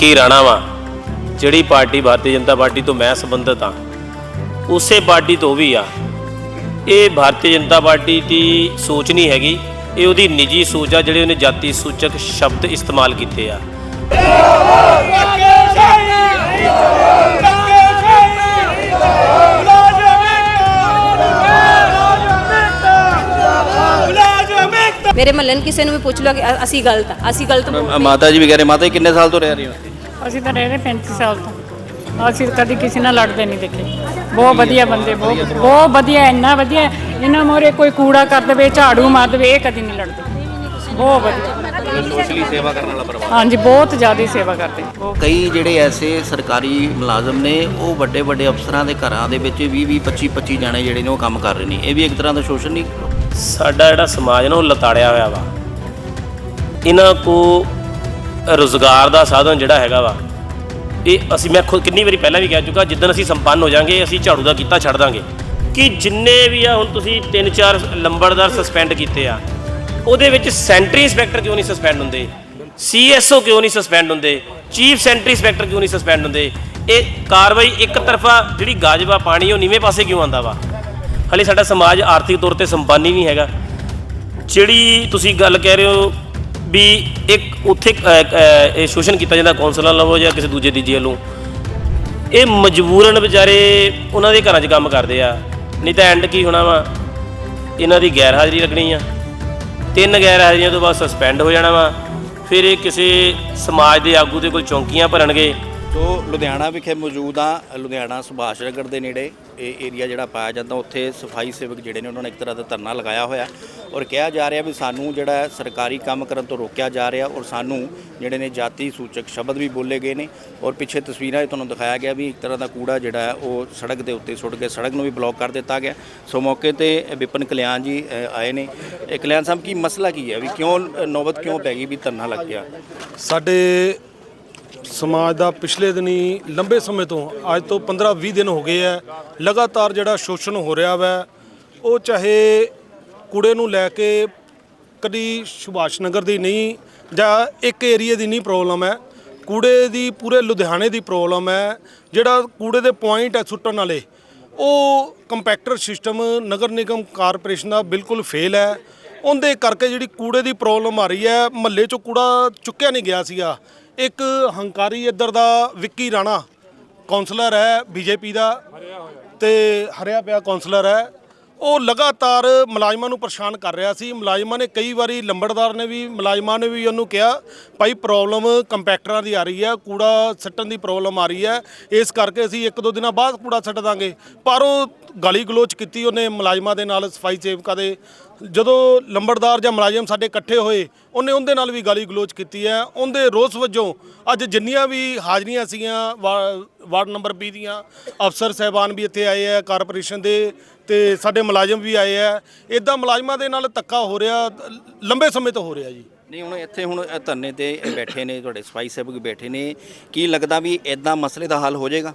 ਵਿੱਕੀ ਰਾਣਾ ਵਾ? ਜਿਹੜੀ party Bharatiya Janata party ਤੋਂ ਮੈਂ ਸੰਬੰਧਿਤ ਆ ਉਸੇ ਪਾਰਟੀ ਤੋਂ ਵੀ ਆ। ਇਹ ਭਾਰਤੀ ਜਨਤਾ ਪਾਰਟੀ ਦੀ ਸੋਚ ਨਹੀਂ ਹੈਗੀ ਇਹ ਉਹਦੀ ਨਿੱਜੀ ਸੋਚ ਆ ਜਿਹੜੇ ਉਹਨੇ ਜਾਤੀ ਸੂਚਕ ਸ਼ਬਦ ਇਸਤੇਮਾਲ ਕੀਤੇ ਆ। ਮੇਰੇ ਮਹੱਲੇ ਨੂੰ ਕਿਸੇ ਨੂੰ ਵੀ ਪੁੱਛ ਲਓ ਕਿ ਅ- ਅਸੀਂ ਗਲਤ ਆ ਅਸੀਂ ਗਲਤ ਹਾਂ। ਮਾਤਾ ਜੀ ਵੀ ਕਹਿ ਰਹੇ ਮਾਤਾ ਜੀ ਕਿੰਨੇ ਸਾਲ ਤੋਂ ਰਹਿ ਰਹੇ ਹੋ? ਅਸੀਂ ਤਾਂ ਰਹਿ ਰਹੇ 35 ਸਾਲ ਤੋਂ। ਅਸੀਂ ਕਦੀ ਕਿਸੇ ਨਾਲ ਲੜਦੇ ਨਹੀਂ ਦੇਖੇ। ਬਹੁਤ ਵਧੀਆ ਬੰਦੇ ਬਹੁਤ ਬਹੁਤ ਵਧੀਆ ਇੰਨਾ ਵਧੀਆ। ਇਹਨਾਂ ਮੋਰੇ ਕੋਈ ਕੂੜਾ ਕਰ ਦੇਵੇ ਝਾੜੂ ਮਾਰ ਦੇਵੇ ਇਹ ਕਦੀ ਨਹੀਂ ਲੜਦੇ। ਬਹੁਤ ਵਧੀਆ। ਸੋਸ਼ਲੀ ਸੇਵਾ ਕਰਨ ਵਾਲਾ ਪਰਿਵਾਰ। ਹਾਂਜੀ ਬਹੁਤ ਜ਼ਿਆਦਾ ਸੇਵਾ ਕਰਦੇ। ਕਈ ਜਿਹੜੇ ਐਸੇ ਸਰਕਾਰੀ ਮੁਲਾਜ਼ਮ ਨੇ ਉਹ ਵੱਡੇ ਵੱਡੇ ਅਫਸਰਾਂ ਦੇ ਘਰਾਂ ਦੇ ਵਿੱਚ 20 20 25 25 ਜਾਣੇ ਜਿਹੜੇ ਨੇ ਉਹ ਕੰਮ ਕਰ ਰਹੇ ਨੇ। ਇਹ ਵੀ ਇੱਕ ਤਰ੍ਹਾਂ ਦਾ ਸ਼ੋਸ਼ਣ ਨਹੀਂ ਸਾਡਾ ਜਿਹੜਾ ਸਮਾਜ ਨਾ ਉਹ ਲਤਾੜਿਆ ਹੋਇਆ ਵਾ। ਇਹਨਾਂ ਕੋ ਰੋਜ਼ਗਾਰ ਦਾ ਸਾਧਨ ਜਿਹੜਾ ਹੈਗਾ ਵਾ ਇਹ ਅਸੀਂ ਮੈਂ ਖੁਦ ਕਿੰਨੀ ਵਾਰੀ ਪਹਿਲਾਂ ਵੀ ਕਹਿ ਚੁੱਕਾ, ਜਿੱਦਣ ਅਸੀਂ ਸੰਪੰਨ ਹੋ ਜਾਾਂਗੇ, ਅਸੀਂ ਝਾੜੂ ਦਾ ਕੀਤਾ ਛੱਡ ਦਾਂਗੇ। ਕਿ ਜਿੰਨੇ ਵੀ ਆ, ਹੁਣ ਤੁਸੀਂ ਤਿੰਨ ਚਾਰ ਲੰਬੜਦਾਰ ਸਸਪੈਂਡ ਕੀਤੇ ਆ, ਉਹਦੇ ਵਿੱਚ ਸੈਂਟਰੀ ਇੰਸਪੈਕਟਰ ਕਿਉਂ ਨਹੀਂ ਸਸਪੈਂਡ ਹੁੰਦੇ? ਸੀਐਸਓ ਕਿਉਂ ਨਹੀਂ ਸਸਪੈਂਡ ਹੁੰਦੇ? ਚੀਫ ਸੈਂਟਰੀ ਇੰਸਪੈਕਟਰ ਕਿਉਂ ਨਹੀਂ ਸਸਪੈਂਡ ਹੁੰਦੇ? ਇਹ ਕਾਰਵਾਈ ਇੱਕ ਤਰਫਾ ਜਿਹੜੀ ਗਾਜਵਾ ਪਾਣੀ, ਉਹ ਨੀਵੇਂ ਪਾਸੇ ਕਿਉਂ ਆਂਦਾ ਵਾ? ਹਲੇ ਸਾਡਾ ਸਮਾਜ ਆਰਥਿਕ ਤੌਰ ਤੇ ਸੰਪੰਨ ਹੀ ਨਹੀਂ ਹੈਗਾ। ਜਿਹੜੀ ਤੁਸੀਂ ਗੱਲ ਕਹਿ ਰਹੇ ਹੋ ਵੀ ਇੱਕ ਉੱਥੇ ਇਹ ਸ਼ੋਸ਼ਣ ਕੀਤਾ ਜਾਂਦਾ, ਕੌਂਸਲਰ ਲਵੋ ਜਾਂ ਕਿਸੇ ਦੂਜੇ ਤੀਜੇ ਵੱਲੋਂ। ਇਹ ਮਜਬੂਰਨ ਵਿਚਾਰੇ ਉਹਨਾਂ ਦੇ ਘਰਾਂ 'ਚ ਕੰਮ ਕਰਦੇ ਆ। ਨਹੀਂ ਤਾਂ ਐਂਡ ਕੀ ਹੋਣਾ ਵਾ? ਇਹਨਾਂ ਦੀ ਗੈਰ ਹਾਜ਼ਰੀ ਲੱਗਣੀ ਆ। ਤਿੰਨ ਗੈਰ ਹਾਜ਼ਰੀਆਂ ਤੋਂ ਬਾਅਦ ਸਸਪੈਂਡ ਹੋ ਜਾਣਾ ਵਾ। ਫਿਰ ਇਹ ਕਿਸੇ ਸਮਾਜ ਦੇ ਆਗੂ ਦੇ ਕੋਲ ਚੌਂਕੀਆਂ ਭਰਨਗੇ। ਸੋ ਲੁਧਿਆਣਾ ਵਿਖੇ ਮੌਜੂਦ ਆ, ਲੁਧਿਆਣਾ ਸੁਭਾਸ਼ ਨਗਰ ਦੇ ਨੇੜੇ। ਇਹ ਏਰੀਆ ਜਿਹੜਾ ਪਾਇਆ ਜਾਂਦਾ, ਉੱਥੇ ਸਫ਼ਾਈ ਸੇਵਕ ਜਿਹੜੇ ਨੇ, ਉਹਨਾਂ ਨੇ ਇੱਕ ਤਰ੍ਹਾਂ ਦਾ ਧਰਨਾ ਲਗਾਇਆ ਹੋਇਆ। ਔਰ ਕਿਹਾ ਜਾ ਰਿਹਾ ਵੀ ਸਾਨੂੰ ਜਿਹੜਾ ਸਰਕਾਰੀ ਕੰਮ ਕਰਨ ਤੋਂ ਰੋਕਿਆ ਜਾ ਰਿਹਾ ਔਰ ਸਾਨੂੰ ਜਿਹੜੇ ਨੇ ਜਾਤੀ ਸੂਚਕ ਸ਼ਬਦ ਵੀ ਬੋਲੇ ਗਏ ਨੇ। ਔਰ ਪਿੱਛੇ ਤਸਵੀਰਾਂ 'ਚ ਤੁਹਾਨੂੰ ਦਿਖਾਇਆ ਗਿਆ ਵੀ ਇੱਕ ਤਰ੍ਹਾਂ ਦਾ ਕੂੜਾ ਜਿਹੜਾ ਉਹ ਸੜਕ ਦੇ ਉੱਤੇ ਸੁੱਟ ਕੇ ਸੜਕ ਨੂੰ ਵੀ ਬਲੌਕ ਕਰ ਦਿੱਤਾ ਗਿਆ। ਸੋ ਮੌਕੇ ਤੇ ਵਿਪਨ ਕਲਿਆਣ ਜੀ ਆਏ ਨੇ। ਇਹ ਕਲਿਆਣ ਸਾਹਿਬ, ਕੀ ਮਸਲਾ ਕੀ ਹੈ? ਵੀ ਕਿਉਂ, ਨੌਬਤ ਕਿਉਂ ਪੈ ਗਈ ਵੀ ਧਰਨਾ ਲੱਗ ਗਿਆ? ਸਾਡੇ ਸਮਾਜ ਦਾ ਪਿਛਲੇ ਦਿਨੀ ਲੰਬੇ ਸਮੇਂ ਤੋਂ ਅੱਜ ਤੋਂ 15-20 ਦਿਨ ਹੋ ਗਏ ਹੈ ਲਗਾਤਾਰ ਜਿਹੜਾ ਸ਼ੋਸ਼ਣ ਹੋ ਰਿਹਾ ਵੈ, ਉਹ ਚਾਹੇ ਕੂੜੇ ਨੂੰ ਲੈ ਕੇ ਕਦੀ ਸੁਭਾਸ਼ ਨਗਰ ਦੀ ਨਹੀਂ ਜਾਂ ਇੱਕ ਏਰੀਏ ਦੀ ਨਹੀਂ ਪ੍ਰੋਬਲਮ ਹੈ ਕੂੜੇ ਦੀ ਪੂਰੇ ਲੁਧਿਆਣੇ ਦੀ ਪ੍ਰੋਬਲਮ ਹੈ ਜਿਹੜਾ ਕੂੜੇ ਦੇ ਪੁਆਇੰਟ ਹੈ ਸੁੱਟਣ ਵਾਲੇ, ਉਹ compactor system Nagar Nigam corporation ਦਾ ਬਿਲਕੁਲ ਫੇਲ ਹੈ ਉਹਦੇ ਕਰਕੇ ਜਿਹੜੀ ਕੂੜੇ ਦੀ ਪ੍ਰੋਬਲਮ ਆ ਰਹੀ ਹੈ ਮਹੱਲੇ 'ਚੋਂ ਕੂੜਾ ਚੁੱਕਿਆ ਨਹੀਂ ਗਿਆ ਸੀਗਾ। ਇੱਕ ਹੰਕਾਰੀ ਇੱਧਰ ਦਾ ਵਿੱਕੀ ਰਾਣਾ ਕਾਉਂਸਲਰ ਹੈ ਬੀਜੇਪੀ ਦਾ। ਤੇ ਹਰਿਆ ਪਿਆ ਕਾਉਂਸਲਰ ਹੈ। ਉਹ ਲਗਾਤਾਰ ਮੁਲਾਜ਼ਮਾਂ ਨੂੰ ਪਰੇਸ਼ਾਨ ਕਰ ਰਿਹਾ ਸੀ। ਮੁਲਾਜ਼ਮਾਂ ਨੇ ਕਈ ਵਾਰੀ ਲੰਬੜਦਾਰ ਨੇ ਵੀ, ਮੁਲਾਜ਼ਮਾਂ ਨੇ ਵੀ ਉਹਨੂੰ ਕਿਹਾ, ਭਾਈ ਪ੍ਰੋਬਲਮ ਕੰਪੈਕਟਰਾਂ ਦੀ ਆ ਰਹੀ ਹੈ, ਕੂੜਾ ਸੱਟਣ ਦੀ ਪ੍ਰੋਬਲਮ ਆ ਰਹੀ ਹੈ। ਇਸ ਕਰਕੇ ਅਸੀਂ ਇੱਕ ਦੋ ਦਿਨਾਂ ਬਾਅਦ ਕੂੜਾ ਸੱਟ ਦਾਂਗੇ। ਪਰ ਉਹ ਗਾਲੀ ਗਲੋਚ ਕੀਤੀ ਉਹਨੇ ਮੁਲਾਜ਼ਮਾਂ ਦੇ ਨਾਲ, ਸਫ਼ਾਈ ਸੇਵਕਾਂ ਦੇ। ਜਦੋਂ ਲੰਬੜਦਾਰ ਜਾਂ ਮੁਲਾਜ਼ਮ ਸਾਡੇ ਇਕੱਠੇ ਹੋਏ, ਉਹਨੇ ਉਹਦੇ ਨਾਲ ਵੀ ਗਾਲੀ ਗਲੋਚ ਕੀਤੀ ਹੈ। ਉਹਦੇ ਰੋਸ ਵਜੋਂ ਅੱਜ ਜਿੰਨੀਆਂ ਵੀ ਹਾਜ਼ਰੀਆਂ ਸੀਗੀਆਂ, ਵਾ- ਵਾਰਡ ਨੰਬਰ 20 ਦੀਆਂ, ਅਫਸਰ ਸਹਿਬਾਨ ਵੀ ਇੱਥੇ ਆਏ ਆ ਕਾਰਪੋਰੇਸ਼ਨ ਦੇ ਤੇ ਸਾਡੇ ਮੁਲਾਜ਼ਮ ਵੀ ਆਏ ਆ ਇਦਾਂ ਮੁਲਾਜ਼ਮਾਂ ਦੇ ਨਾਲ ਧੱਕਾ ਹੋ ਰਿਹਾ, ਲੰਬੇ ਸਮੇਂ ਤੋਂ ਹੋ ਰਿਹਾ ਜੀ। ਨਹੀਂ, ਹੁਣ ਇੱਥੇ ਹੁਣ ਇਹ ਧਰਨੇ ਤੇ ਇਹ ਬੈਠੇ ਨੇ, ਤੁਹਾਡੇ ਸਫ਼ਾਈ ਸੇਵਕ ਵੀ ਬੈਠੇ ਨੇ। ਕੀ ਲੱਗਦਾ ਵੀ ਇਦਾਂ ਮਸਲੇ ਦਾ ਹੱਲ ਹੋ ਜਾਏਗਾ?